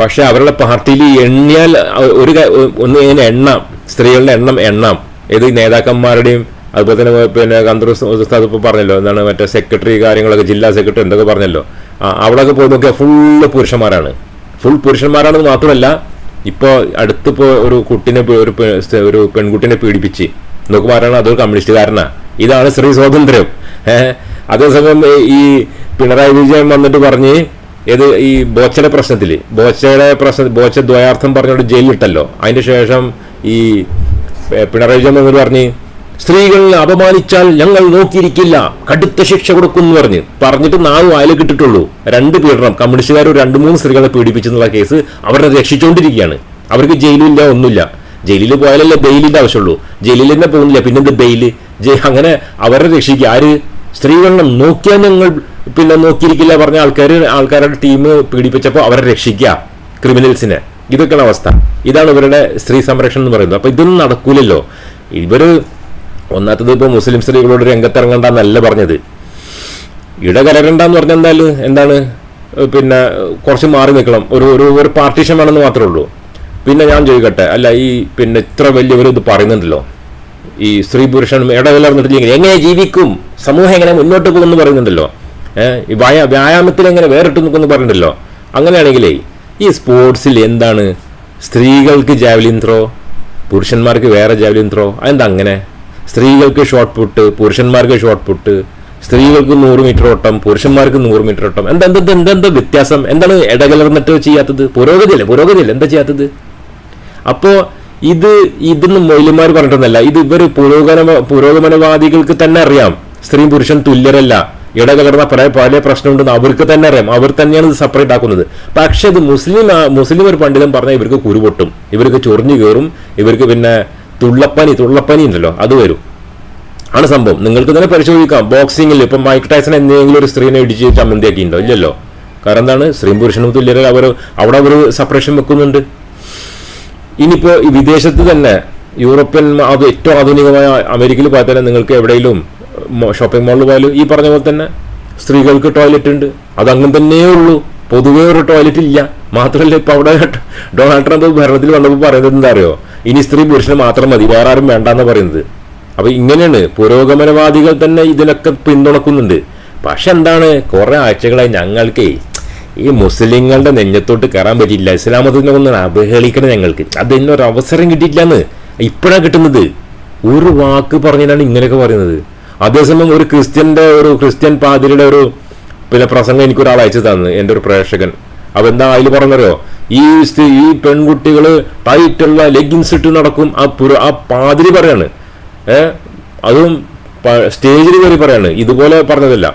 പക്ഷെ അവരുടെ പാർട്ടിയിൽ എണ്ണിയാൽ ഒരു ഒന്ന് എണ്ണാം. സ്ത്രീകളുടെ എണ്ണം എണ്ണാം. ഏത് നേതാക്കന്മാരുടെയും അതുപോലെ തന്നെ പിന്നെ കന്തൂർ ഉസ്താദ് ഇപ്പോൾ പറഞ്ഞല്ലോ എന്താണ് മറ്റേ സെക്രട്ടറി കാര്യങ്ങളൊക്കെ ജില്ലാ സെക്രട്ടറി എന്തൊക്കെ പറഞ്ഞല്ലോ. ആ അവിടെയൊക്കെ പോയി നോക്കിയാൽ ഫുള്ള് പുരുഷന്മാരാണ്. ഫുൾ പുരുഷന്മാരാണെന്ന് മാത്രമല്ല ഇപ്പോൾ അടുത്തിപ്പോൾ ഒരു കുട്ടിനെ ഒരു ഒരു പെൺകുട്ടിനെ പീഡിപ്പിച്ച്. നോക്കുമ്പോൾ പറയണം അതൊരു കമ്മ്യൂണിസ്റ്റുകാരനാ. ഇതാണ് സ്ത്രീ സ്വാതന്ത്ര്യം. അതേസമയം ഈ പിണറായി വിജയൻ വന്നിട്ട് പറഞ്ഞ് ഏത് ഈ ബോച്ചയുടെ പ്രശ്നത്തിൽ ബോച്ചയുടെ പ്രശ്ന ബോച്ച ദ്വയാർത്ഥം പറഞ്ഞോണ്ട് ജയിലിലിട്ടല്ലോ അതിന്റെ ശേഷം ഈ പിണറായി വിജയൻ വന്നിട്ട് പറഞ്ഞ് സ്ത്രീകളെ അപമാനിച്ചാൽ ഞങ്ങൾ നോക്കിയിരിക്കില്ല. കടുത്ത ശിക്ഷ കൊടുക്കും എന്ന് പറഞ്ഞ്. പറഞ്ഞിട്ട് നാല് വായിൽ കിട്ടിട്ടുള്ളൂ രണ്ട് പീഡനം. കമ്മ്യൂണിസ്റ്റുകാർ രണ്ട് മൂന്ന് സ്ത്രീകളെ പീഡിപ്പിച്ചെന്നുള്ള കേസ് അവരെ രക്ഷിച്ചുകൊണ്ടിരിക്കുകയാണ്. അവർക്ക് ജയിലില്ല ഒന്നുമില്ല. ജയിലിൽ പോയാലല്ലേ ബെയിലിന്റെ ആവശ്യമുള്ളൂ. ജയിലിൽ തന്നെ പോകുന്നില്ല. പിന്നെന്ത് ബെയിൽ? അങ്ങനെ അവരെ രക്ഷിക്കുക. ആര്? സ്ത്രീകളെ നോക്കിയാൽ ഞങ്ങൾ പിന്നെ നോക്കിയിരിക്കില്ല പറഞ്ഞ ആൾക്കാർ ആൾക്കാരുടെ ടീം പീഡിപ്പിച്ചപ്പോൾ അവരെ രക്ഷിക്കുക. ക്രിമിനൽസിനെ. ഇതൊക്കെയാണ് അവസ്ഥ. ഇതാണ് ഇവരുടെ സ്ത്രീ സംരക്ഷണം എന്ന് പറയുന്നത്. അപ്പൊ ഇതൊന്നും നടക്കൂലല്ലോ. ഇവർ ഒന്നാത്തത് ഇപ്പോൾ മുസ്ലിം സ്ത്രീകളോട് രംഗത്തിറങ്ങണ്ടെന്നല്ല പറഞ്ഞത്. ഇടകലരണ്ടെന്ന് പറഞ്ഞാൽ എന്തായാലും എന്താണ് പിന്നെ കുറച്ച് മാറി നിൽക്കണം. ഒരു ഒരു ഒരു പാർട്ടീഷൻ വേണമെന്ന് മാത്രമേ ഉള്ളൂ. പിന്നെ ഞാൻ ചോദിക്കട്ടെ അല്ല ഈ പിന്നെ ഇത്ര വലിയവർ ഇത് പറയുന്നുണ്ടല്ലോ. ഈ സ്ത്രീ പുരുഷൻ ഇടകലർന്നിട്ടില്ലെങ്കിൽ എങ്ങനെ ജീവിക്കും? സമൂഹം എങ്ങനെ മുന്നോട്ട് പോകുമെന്ന് പറയുന്നുണ്ടല്ലോ. ഈ വ്യായാ വ്യായാമത്തിൽ എങ്ങനെ വേറിട്ട് നിൽക്കുമെന്ന് പറയുന്നുണ്ടല്ലോ. അങ്ങനെയാണെങ്കിലേ ഈ സ്പോർട്സിൽ എന്താണ്? സ്ത്രീകൾക്ക് ജാവലിൻ ത്രോ പുരുഷന്മാർക്ക് വേറെ ജാവലിൻ ത്രോ അതെന്താ അങ്ങനെ? സ്ത്രീകൾക്ക് ഷോർട്ട് പുട്ട് പുരുഷന്മാർക്ക് ഷോർട്ട് പുട്ട് സ്ത്രീകൾക്ക് നൂറ് മീറ്റർ ഓട്ടം പുരുഷന്മാർക്ക് നൂറ് മീറ്റർ ഓട്ടം. എന്താ എന്താ എന്താ എന്താ വ്യത്യാസം? എന്താണ് ഇടകലർന്നിട്ട് ചെയ്യാത്തത്? പുരോഗതിയല്ലേ പുരോഗതിയല്ലേ? എന്താ ചെയ്യാത്തത്? അപ്പോ ഇത് ഇതൊന്നും മൊയിലിമാർ പറഞ്ഞിട്ടൊന്നല്ല. ഇത് ഇവർ പുരോഗമന പുരോഗമനവാദികൾക്ക് തന്നെ അറിയാം. സ്ത്രീ പുരുഷൻ തുല്യരല്ല. ഇടകലർന്ന പല പല പ്രശ്നമുണ്ടെന്ന് അവർക്ക് തന്നെ അറിയാം. അവർ തന്നെയാണ് ഇത് സെപ്പറേറ്റ് ആക്കുന്നത്. പക്ഷേ ഇത് മുസ്ലിം മുസ്ലിം ഒരു പണ്ഡിതൻ പറഞ്ഞാൽ ഇവർക്ക് കുരുപൊട്ടും. ഇവർക്ക് ചൊറിഞ്ഞു കയറും. ഇവർക്ക് പിന്നെ തുള്ളപ്പനി തുള്ളപ്പനി ഉണ്ടല്ലോ അത് വരും. ആണ് സംഭവം. നിങ്ങൾക്ക് തന്നെ പരിശോധിക്കാം. ബോക്സിംഗിൽ ഇപ്പം മൈക്ക് ടൈസൺ എന്തെങ്കിലും ഒരു സ്ത്രീനെ ഇടിച്ച് ചമ്മന്തിയാക്കിയിട്ടുണ്ടോ? ഇല്ലല്ലോ. കാരണം എന്താണ്? സ്ത്രീയും പുരുഷനും തുല്യരെ അവർ അവിടെ അവർ സെപ്പറേഷൻ വെക്കുന്നുണ്ട്. ഇനിയിപ്പോൾ ഈ വിദേശത്ത് തന്നെ യൂറോപ്യൻ അത് ഏറ്റവും ആധുനികമായ അമേരിക്കയിൽ പോയാൽ തന്നെ നിങ്ങൾക്ക് എവിടെയെങ്കിലും ഷോപ്പിംഗ് മാളിൽ പോയാലും ഈ പറഞ്ഞ പോലെ തന്നെ സ്ത്രീകൾക്ക് ടോയ്ലറ്റ് ഉണ്ട്. അത് അങ്ങനെ തന്നേ ഉള്ളൂ. പൊതുവേ ഒരു ടോയ്ലറ്റ് ഇല്ല. മാത്രമല്ല ഇപ്പോൾ അവിടെ ഡൊണാൾഡ് ട്രംപ് ഭരണത്തിൽ വന്നപ്പോൾ പറയുന്നത് എന്താ അറിയോ? ഇനി സ്ത്രീ പുരുഷന് മാത്രം മതി. വേറെ ആരും വേണ്ട എന്ന് പറയുന്നത്. അപ്പൊ ഇങ്ങനെയാണ്. പുരോഗമനവാദികൾ തന്നെ ഇതിനൊക്കെ പിന്തുണക്കുന്നുണ്ട്. പക്ഷെ എന്താണ്? കുറെ ആഴ്ചകളായി ഞങ്ങൾക്ക് ഈ മുസ്ലിങ്ങളുടെ നെഞ്ഞത്തോട്ട് കയറാൻ പറ്റിയില്ല. ഇസ്ലാം മതത്തിനെ ഒന്ന് അവഹേളിക്കണം ഞങ്ങൾക്ക്. അതിനൊരു അവസരം കിട്ടിയിട്ടില്ലെന്ന് ഇപ്പോഴാണ് കിട്ടുന്നത്. ഒരു വാക്ക് പറഞ്ഞാണ് ഇങ്ങനെയൊക്കെ പറയുന്നത്. അതേസമയം ഒരു ക്രിസ്ത്യന്റെ ഒരു ക്രിസ്ത്യൻ പാതിരിയുടെ ഒരു പിന്നെ പ്രസംഗം എനിക്കൊരാൾ അയച്ചു തന്നു. എന്റെ ഒരു പ്രേക്ഷകൻ. അപ്പൊ എന്താ അതിൽ പറഞ്ഞറിയോ? ഈ സ്ത്രീ ഈ പെൺകുട്ടികൾ ടൈറ്റുള്ള ലെഗിൻസ് ഇട്ട് നടക്കും. ആ പുര ആ പാതിരി പറയാണ്. ഏ? അതും സ്റ്റേജിൽ കയറി പറയാണ്. ഇതുപോലെ പറഞ്ഞതല്ല.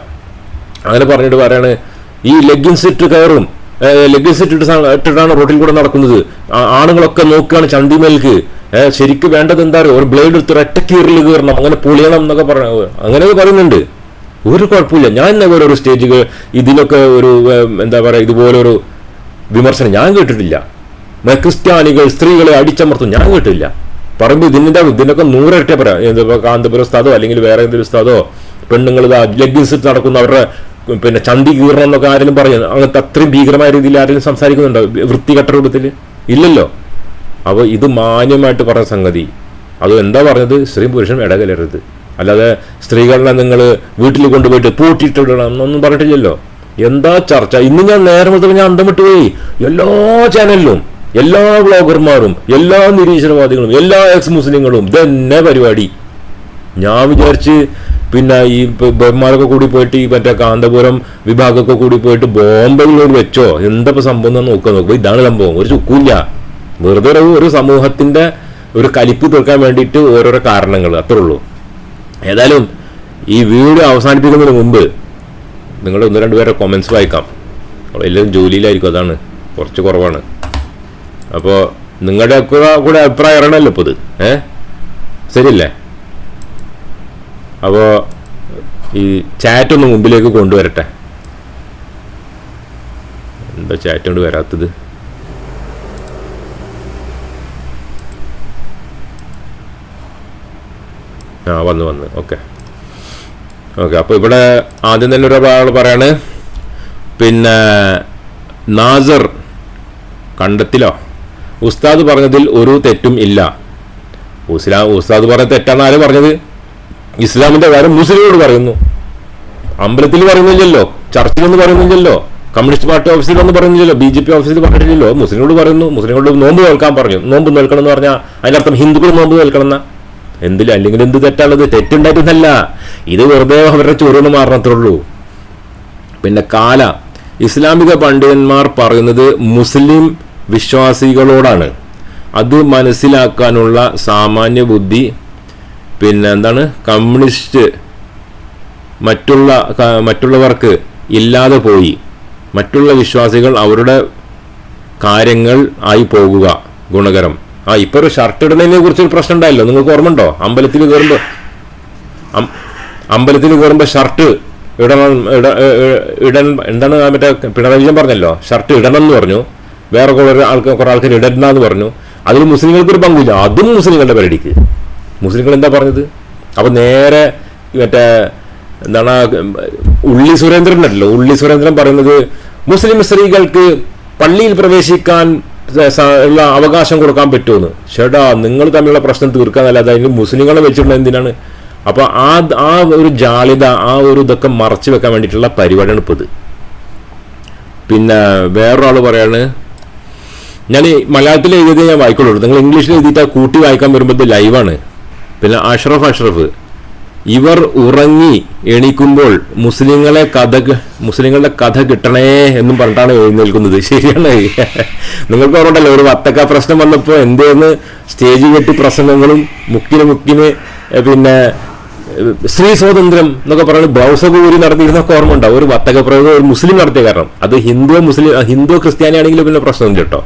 അങ്ങനെ പറഞ്ഞിട്ട് പറയാണ് ഈ ലെഗിൻസ് ഇട്ട് കയറും. ലെഗിൻസ് ഇട്ടിട്ട് ഇട്ടിട്ടാണ് റോട്ടിൽ കൂടെ നടക്കുന്നത്. ആണുങ്ങളൊക്കെ നോക്കുകയാണ് ചണ്ടിമേൽക്ക്. ഏഹ് ശരിക്ക് വേണ്ടത് എന്താ പറയുക ഒരു ബ്ലേഡ് എടുത്ത് ഒറ്റ കീറിൽ കയറണം. അങ്ങനെ പൊളിയണം എന്നൊക്കെ പറഞ്ഞ അങ്ങനെയൊക്കെ പറയുന്നുണ്ട്. ഒരു കുഴപ്പമില്ല. ഞാൻ ഇന്നേ പോലെ ഒരു സ്റ്റേജ് ഇതിനൊക്കെ ഒരു എന്താ പറയുക ഇതുപോലെ ഒരു വിമർശനം ഞാൻ കേട്ടിട്ടില്ല. ക്രിസ്ത്യാനികൾ സ്ത്രീകളെ അടിച്ചമർത്തും ഞാൻ കേട്ടില്ല പറയുമ്പോൾ ഇതിന്റെ ഇതിനൊക്കെ നൂറിരട്ടി പറയാം എന്താ കാന്തപുരം ഉസ്താദോ അല്ലെങ്കിൽ വേറെ എന്തെങ്കിലും ഉസ്താദോ പെണ്ണുങ്ങൾ ലഗ്ഗിൻസ് നടക്കുന്ന അവരുടെ പിന്നെ ചന്തി കീറണം എന്നൊക്കെ ആരെങ്കിലും പറയും. അങ്ങനത്തെ അത്രയും ഭീകരമായ രീതിയിൽ ആരെങ്കിലും സംസാരിക്കുന്നുണ്ടോ? വൃത്തികെട്ട രൂപത്തിൽ? ഇല്ലല്ലോ. അപ്പോൾ ഇത് മാന്യമായിട്ട് പറഞ്ഞ സംഗതി. അത് എന്താ പറഞ്ഞത്? സ്ത്രീ പുരുഷൻ ഇടകലരുത് അല്ലാതെ സ്ത്രീകളെ നിങ്ങൾ വീട്ടിൽ കൊണ്ടുപോയിട്ട് പൂട്ടിയിട്ടിടണം എന്നൊന്നും പറഞ്ഞിട്ടില്ലല്ലോ. എന്താ ചർച്ച? ഇന്ന് ഞാൻ നേരെ മുതൽ ഞാൻ അന്തം വിട്ടുപോയി എല്ലാ ചാനലിലും എല്ലാ വ്ളോഗർമാരും എല്ലാ നിരീശ്വരവാദികളും എല്ലാ എക്സ് മുസ്ലിങ്ങളും ഇതന്നെ പരിപാടി. ഞാൻ വിചാരിച്ച് പിന്നെ ഈ ബഹ്മാരൊക്കെ കൂടി പോയിട്ട് ഈ മറ്റേ കാന്തപുരം വിഭാഗമൊക്കെ കൂടി പോയിട്ട് ബോംബെയിലോട് വെച്ചോ? എന്താ ഇപ്പൊ സംഭവം എന്ന് നോക്കുക നോക്കുമ്പോ ഇതാണ് സംഭവം. ഒരു ചുക്കൂല്ല. വെറുതെ ഒരു ഒരു സമൂഹത്തിന്റെ ഒരു കലിപ്പ് തീർക്കാൻ വേണ്ടിയിട്ട് ഓരോരോ കാരണങ്ങൾ അത്രേ ഉള്ളൂ. ഏതായാലും ഈ വീഡിയോ അവസാനിപ്പിക്കുന്നതിന് മുമ്പ് നിങ്ങൾ ഒന്ന് രണ്ട് പേരെ കൊമൻസ് വായിക്കാം. എല്ലാവരും ജോലിയിലായിരിക്കും അതാണ്. കുറച്ച് കുറവാണ്. അപ്പോൾ നിങ്ങളുടെ കൂടെ അഭിപ്രായം അറിയണമല്ലോ ഇപ്പോൾ ഇത്. ഏ? ശരിയല്ലേ? അപ്പോൾ ഈ ചാറ്റ് ഒന്ന് മുമ്പിലേക്ക് കൊണ്ടുവരട്ടെ. എന്താ ചാറ്റ് കൊണ്ട് വരാത്തത്? ആ വന്ന് വന്ന്. ഓക്കെ. ഓക്കെ അപ്പോൾ ഇവിടെ ആദ്യം തന്നെ ഒരാൾ പറയാണ് പിന്നെ നാസർ കണ്ടെത്തിലോ? ഉസ്താദ് പറഞ്ഞതിൽ ഒരു തെറ്റും ഇല്ല. ഉസ്ലാം ഉസ്താദ് പറഞ്ഞ തെറ്റാണ് ആര് പറഞ്ഞത്? ഇസ്ലാമിന്റെ കാര്യം മുസ്ലിമോട് പറയുന്നു. അമ്പലത്തിൽ പറയുന്നില്ലല്ലോ ചർച്ചിലൊന്നും പറയുന്നില്ലല്ലോ കമ്മ്യൂണിസ്റ്റ് പാർട്ടി ഓഫീസിലൊന്നും പറയുന്നില്ലല്ലോ ബി ജെ പി ഓഫീസിൽ പറഞ്ഞിട്ടില്ലല്ലോ മുസ്ലിങ്ങളോട് പറയുന്നു മുസ്ലിങ്ങളോട് നോമ്പ് നോൽക്കാൻ പറഞ്ഞു. നോമ്പ് നിൽക്കണം എന്ന് പറഞ്ഞാൽ അതിനർത്ഥം ഹിന്ദുക്കൾ നോമ്പ് കേൾക്കണം എന്നാ എന്തില്ല അല്ലെങ്കിൽ എന്ത് തെറ്റാണുള്ളത് തെറ്റുണ്ടായിരുന്നല്ല ഇത് വെറുതെ അവരുടെ മാറണത്രേ ഉള്ളൂ. പിന്നെ കാല. ഇസ്ലാമിക പണ്ഡിതന്മാർ പറയുന്നത് മുസ്ലിം വിശ്വാസികളോടാണ്. അത് മനസ്സിലാക്കാനുള്ള സാമാന്യ ബുദ്ധി പിന്നെ എന്താണ്? കമ്മ്യൂണിസ്റ്റ് മറ്റുള്ള മറ്റുള്ളവർക്ക് ഇല്ലാതെ പോയി. മറ്റുള്ള വിശ്വാസികൾ അവരുടെ കാര്യങ്ങൾ ആയി പോകുക. ഗുണകരം. ആ ഇപ്പൊ ഒരു ഷർട്ട് ഇടുന്നതിനെ കുറിച്ച് ഒരു പ്രശ്നം ഉണ്ടായല്ലോ. നിങ്ങൾക്ക് ഓർമ്മ ഉണ്ടോ അമ്പലത്തിൽ കയറുമ്പോ അമ്പലത്തിൽ കയറുമ്പോ ഷർട്ട് ഇടണം ഇട ഇടൻ എന്താണ് മറ്റേ പിണറായി പറഞ്ഞല്ലോ? ഷർട്ട് ഇടണം എന്ന് പറഞ്ഞു. വേറെ കുറെ ആൾക്ക് കുറെ ആൾക്കാർ ഇടണ്ടെന്ന് പറഞ്ഞു. അതിൽ മുസ്ലിങ്ങൾക്ക് ഒരു പങ്കില്ല അതും മുസ്ലിങ്ങളുടെ പരിടിക്ക് മുസ്ലിങ്ങൾ എന്താ പറഞ്ഞത്? അപ്പൊ നേരെ മറ്റേ എന്താണ് ഉള്ളി സുരേന്ദ്രൻ ഉണ്ടല്ലോ. ഉള്ളി സുരേന്ദ്രൻ പറയുന്നത് മുസ്ലിം സ്ത്രീകൾക്ക് പള്ളിയിൽ പ്രവേശിക്കാൻ ഉള്ള അവകാശം കൊടുക്കാൻ പറ്റുമെന്ന്. ചേട്ടാ നിങ്ങൾ തമ്മിലുള്ള പ്രശ്നം തീർക്കാന്നല്ല അതായത് മുസ്ലിങ്ങളെ വെച്ചിട്ടുള്ള എന്തിനാണ്? അപ്പൊ ആ ആ ഒരു ജാളിത ആ ഒരു ഇതൊക്കെ മറച്ചു വെക്കാൻ വേണ്ടിയിട്ടുള്ള പരിപാടിയാണ് ഇപ്പോൾ ഇത്. പിന്നെ വേറൊരാൾ പറയാണ് ഞാൻ മലയാളത്തിൽ എഴുതിയത് ഞാൻ വായിക്കുള്ളൂ. നിങ്ങൾ ഇംഗ്ലീഷിൽ എഴുതിയിട്ട് കൂട്ടി വായിക്കാൻ വരുമ്പോൾ ഇത് ലൈവാണ് പിന്നെ അഷ്റഫ് അഷ്റഫ്. ഇവർ ഉറങ്ങി എണീക്കുമ്പോൾ മുസ്ലിങ്ങളെ കഥ മുസ്ലിങ്ങളുടെ കഥ കിട്ടണേ എന്നും പറഞ്ഞിട്ടാണ് എഴുന്നേൽക്കുന്നത്. ശരിയാണ്. നിങ്ങൾക്ക് ഓർമ്മണ്ടല്ലോ ഒരു വത്തക്ക പ്രശ്നം വന്നപ്പോൾ എന്തേന്ന് സ്റ്റേജ് കെട്ടി പ്രസംഗങ്ങളും മുക്കിന് മുക്കിന് പിന്നെ സ്ത്രീ സ്വാതന്ത്ര്യം എന്നൊക്കെ പറയുന്നത് ഊരി നടത്തിയിരുന്നൊക്കെ ഓർമ്മ ഉണ്ടാവും ഒരു വത്തക പ്രയോഗം ഒരു മുസ്ലിം നടത്തിയ കാരണം. അത് ഹിന്ദു മുസ്ലിം ഹിന്ദു ക്രിസ്ത്യാനി ആണെങ്കിലും പിന്നെ പ്രശ്നമില്ല കേട്ടോ.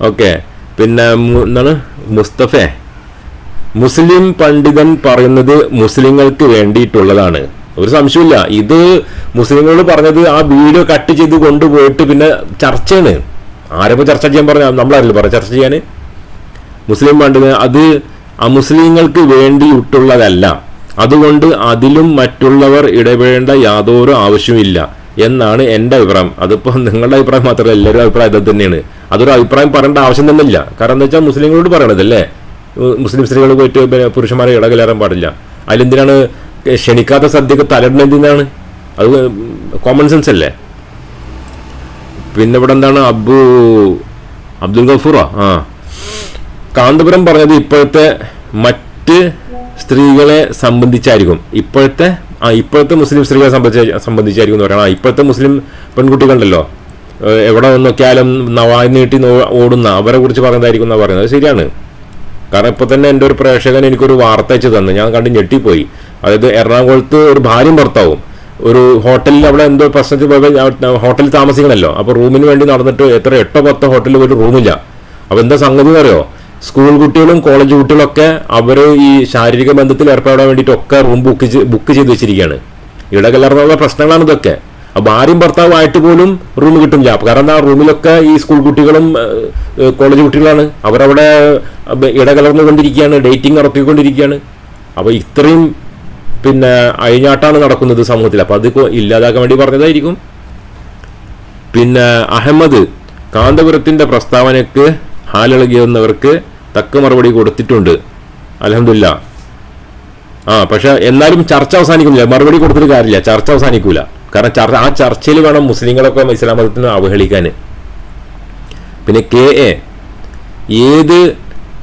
ഓക്കെ. പിന്നെ എന്താണ്? മുസ്തഫേ. മുസ്ലിം പണ്ഡിതൻ പറയുന്നത് മുസ്ലിങ്ങൾക്ക് വേണ്ടിയിട്ടുള്ളതാണ്. ഒരു സംശയമില്ല ഇത് മുസ്ലിങ്ങളോട് പറഞ്ഞത് ആ വീഡിയോ കട്ട് ചെയ്ത് കൊണ്ടുപോയിട്ട് പിന്നെ ചർച്ചയാണ്. ആരപ്പോ ചർച്ച ചെയ്യാൻ പറഞ്ഞ നമ്മളാരല്ലോ പറ ചർച്ച ചെയ്യാൻ മുസ്ലിം പണ്ഡിതൻ അത് ആ മുസ്ലിങ്ങൾക്ക് വേണ്ടിയിട്ടുള്ളതല്ല. അതുകൊണ്ട് അതിലും മറ്റുള്ളവർ ഇടപെടേണ്ട യാതൊരു ആവശ്യമില്ല എന്നാണ് എന്റെ അഭിപ്രായം. അതിപ്പോൾ നിങ്ങളുടെ അഭിപ്രായം മാത്രമല്ല എല്ലാവരും അഭിപ്രായം ഇത് തന്നെയാണ് അതൊരു അഭിപ്രായം പറയേണ്ട ആവശ്യം തന്നെ ഇല്ല കാരണം എന്താ വെച്ചാൽ മുസ്ലിങ്ങളോട് പറയണതല്ലേ? മുസ്ലിം സ്ത്രീകൾ പോയിട്ട് പിന്നെ പുരുഷന്മാരെ ഇടകലേറാൻ പാടില്ല. അതിലെന്തിനാണ് ക്ഷണിക്കാത്ത സദ്യക്ക് തലയിടുന്ന എന്തിനാണ് അത് കോമൺ സെൻസ് അല്ലേ? പിന്നെ ഇവിടെ എന്താണ് അബു അബ്ദുൽ ഗഫൂറോ ആ. കാന്തപുരം പറഞ്ഞത് ഇപ്പോഴത്തെ മറ്റ് സ്ത്രീകളെ സംബന്ധിച്ചായിരിക്കും. ഇപ്പോഴത്തെ ആ ഇപ്പോഴത്തെ മുസ്ലിം സ്ത്രീകളെ സംബന്ധിച്ച് സംബന്ധിച്ചായിരിക്കും എന്ന് പറയണം ഇപ്പോഴത്തെ മുസ്ലിം പെൺകുട്ടികളുണ്ടല്ലോ. എവിടെ നോക്കിയാലും നവായി നീട്ടി ഓടുന്ന അവരെ കുറിച്ച് പറയുന്നതായിരിക്കും എന്നാണ് പറയുന്നത്. ശരിയാണ്. കാരണം ഇപ്പൊ തന്നെ എന്റെ ഒരു പ്രേക്ഷകൻ എനിക്കൊരു വാർത്ത അയച്ചു തന്നു. ഞാൻ കണ്ട് ഞെട്ടിപ്പോയി. അതായത് എറണാകുളത്ത് ഒരു ഭാര്യയും ഭർത്താവും ഒരു ഹോട്ടലിൽ അവിടെ എന്തോ പ്രശ്നത്തിൽ ഹോട്ടലിൽ താമസിക്കണമല്ലോ അപ്പൊ റൂമിന് വേണ്ടി നടന്നിട്ട് എത്ര എട്ടോ പത്തോ ഹോട്ടലിൽ ഒരു റൂമില്ല. അപ്പോൾ എന്താ സംഗതി പറയോ സ്കൂൾ കുട്ടികളും കോളേജ് കുട്ടികളൊക്കെ അവർ ഈ ശാരീരിക ബന്ധത്തിൽ ഏർപ്പെടാൻ വേണ്ടിയിട്ടൊക്കെ റൂം ബുക്ക് ബുക്ക് ചെയ്ത് വെച്ചിരിക്കുകയാണ്. ഇടകലർന്നുള്ള പ്രശ്നങ്ങളാണ് ഇതൊക്കെ ഭാര്യയും ഭർത്താവായിട്ട് പോലും റൂം കിട്ടില്ല കാരണം ആ റൂമിലൊക്കെ ഈ സ്കൂൾ കുട്ടികളും കോളേജ് കുട്ടികളാണ്. അവരവിടെ ഇടകലർന്നുകൊണ്ടിരിക്കുകയാണ് ഡേറ്റിംഗ് നടത്തിക്കൊണ്ടിരിക്കുകയാണ്. അപ്പൊ ഇത്രയും പിന്നെ അഴിഞ്ഞാട്ടാണ് നടക്കുന്നത് സമൂഹത്തിൽ. അപ്പോൾ അത് ഇല്ലാതാക്കാൻ വേണ്ടി പറഞ്ഞതായിരിക്കും. പിന്നെ അഹമ്മദ് കാന്തപുരത്തിന്റെ പ്രസ്താവനയ്ക്ക് ഹാലിളകിയെന്നവർക്ക് തക്ക മറുപടി കൊടുത്തിട്ടുണ്ട്. അലഹമില്ല ആ പക്ഷെ എന്നാലും ചർച്ച അവസാനിക്കുന്നില്ല. മറുപടി കൊടുത്തിട്ട് കാര്യമില്ല. ചർച്ച അവസാനിക്കൂല. കാരണം ചർച്ച ആ ചർച്ചയിൽ വേണം മുസ്ലിങ്ങളൊക്കെ ഇസ്ലാം മതത്തിന് അവഹേളിക്കാൻ. പിന്നെ കെ എ ഏത്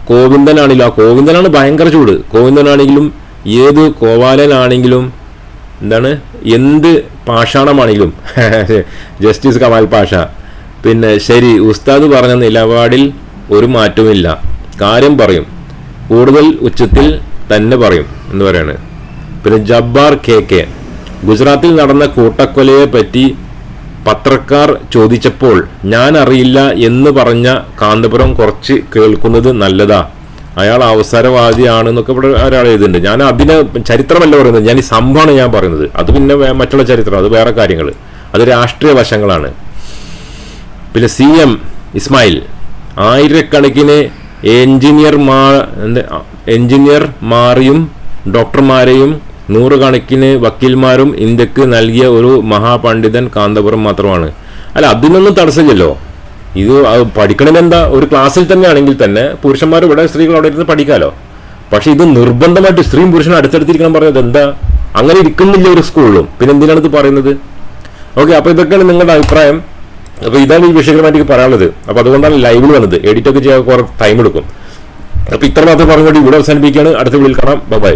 കോവിന്ദനാണെങ്കിലും ആ കോവിന്ദനാണ് ഭയങ്കര ചൂട്. കോവിന്ദനാണെങ്കിലും ഏത് കോവാലനാണെങ്കിലും എന്താണ് എന്ത് പാഷാണമാണെങ്കിലും. ജസ്റ്റിസ് കമാൽ പാഷ. പിന്നെ ശരി ഉസ്താദ് പറഞ്ഞ നിലപാടിൽ ഒരു മാറ്റവുമില്ല. കാര്യം പറയും. കൂടുതൽ ഉച്ചത്തിൽ തന്നെ പറയും എന്ന് പറയാണ്. പിന്നെ ജബ്ബാർ കെ കെ. ഗുജറാത്തിൽ നടന്ന കൂട്ടക്കൊലയെ പറ്റി പത്രക്കാർ ചോദിച്ചപ്പോൾ ഞാൻ അറിയില്ല എന്ന് പറഞ്ഞ കാന്തപുരം കുറച്ച് കേൾക്കുന്നത് നല്ലതാ. അയാൾ അവസരവാദിയാണെന്നൊക്കെ ഇവിടെ ഒരാൾ എഴുതുന്നുണ്ട് ഞാൻ അതിനെ ചരിത്രമല്ല പറയുന്നത് ഞാൻ ഈ സംഭവമാണ് ഞാൻ പറയുന്നത്. അത് പിന്നെ മറ്റുള്ള ചരിത്രം അത് വേറെ കാര്യങ്ങൾ. അത് രാഷ്ട്രീയ വശങ്ങളാണ്. പിന്നെ സി എം ഇസ്മായിൽ ആയിരക്കണക്കിന് എഞ്ചിനീയർമാർ എഞ്ചിനീയർമാരെയും ഡോക്ടർമാരെയും നൂറുകണക്കിന് വക്കീൽമാരും ഇന്ത്യയ്ക്ക് നൽകിയ ഒരു മഹാപണ്ഡിതൻ കാന്തപുരം മാത്രമാണ്. അല്ല അതിനൊന്നും തടസ്സമില്ലല്ലോ. ഇത് പഠിക്കണമെന്താ ഒരു ക്ലാസ്സിൽ തന്നെ ആണെങ്കിൽ തന്നെ പുരുഷന്മാർ ഇവിടെ സ്ത്രീകൾ അവിടെ ഇരുന്ന് പഠിക്കാലോ. പക്ഷേ ഇത് നിർബന്ധമായിട്ട് സ്ത്രീയും പുരുഷനും അടുത്തടുത്തിരിക്കണം പറഞ്ഞത് എന്താ? അങ്ങനെ ഇരിക്കുന്നില്ല ഒരു സ്കൂളിലും. പിന്നെ എന്തിനാണ് ഇത് പറയുന്നത്? ഓക്കെ അപ്പൊ ഇതൊക്കെയാണ് നിങ്ങളുടെ അഭിപ്രായം. അപ്പോൾ ഇതാണ് ഈ വിഷയങ്ങളുമായിട്ട് എനിക്ക് പറയാനുള്ളത്. അപ്പോൾ അതുകൊണ്ടാണ് ലൈവിൽ വന്നത്. എഡിറ്റ് ഒക്കെ ചെയ്യാൻ കുറെ ടൈം എടുക്കും. അപ്പോൾ ഇത്ര മാത്രം പറഞ്ഞുകൊണ്ട് ഇവിടെ അവസാനിപ്പിക്കുകയാണ്. അടുത്ത വീട്ടിൽ കാണാം. ബൈ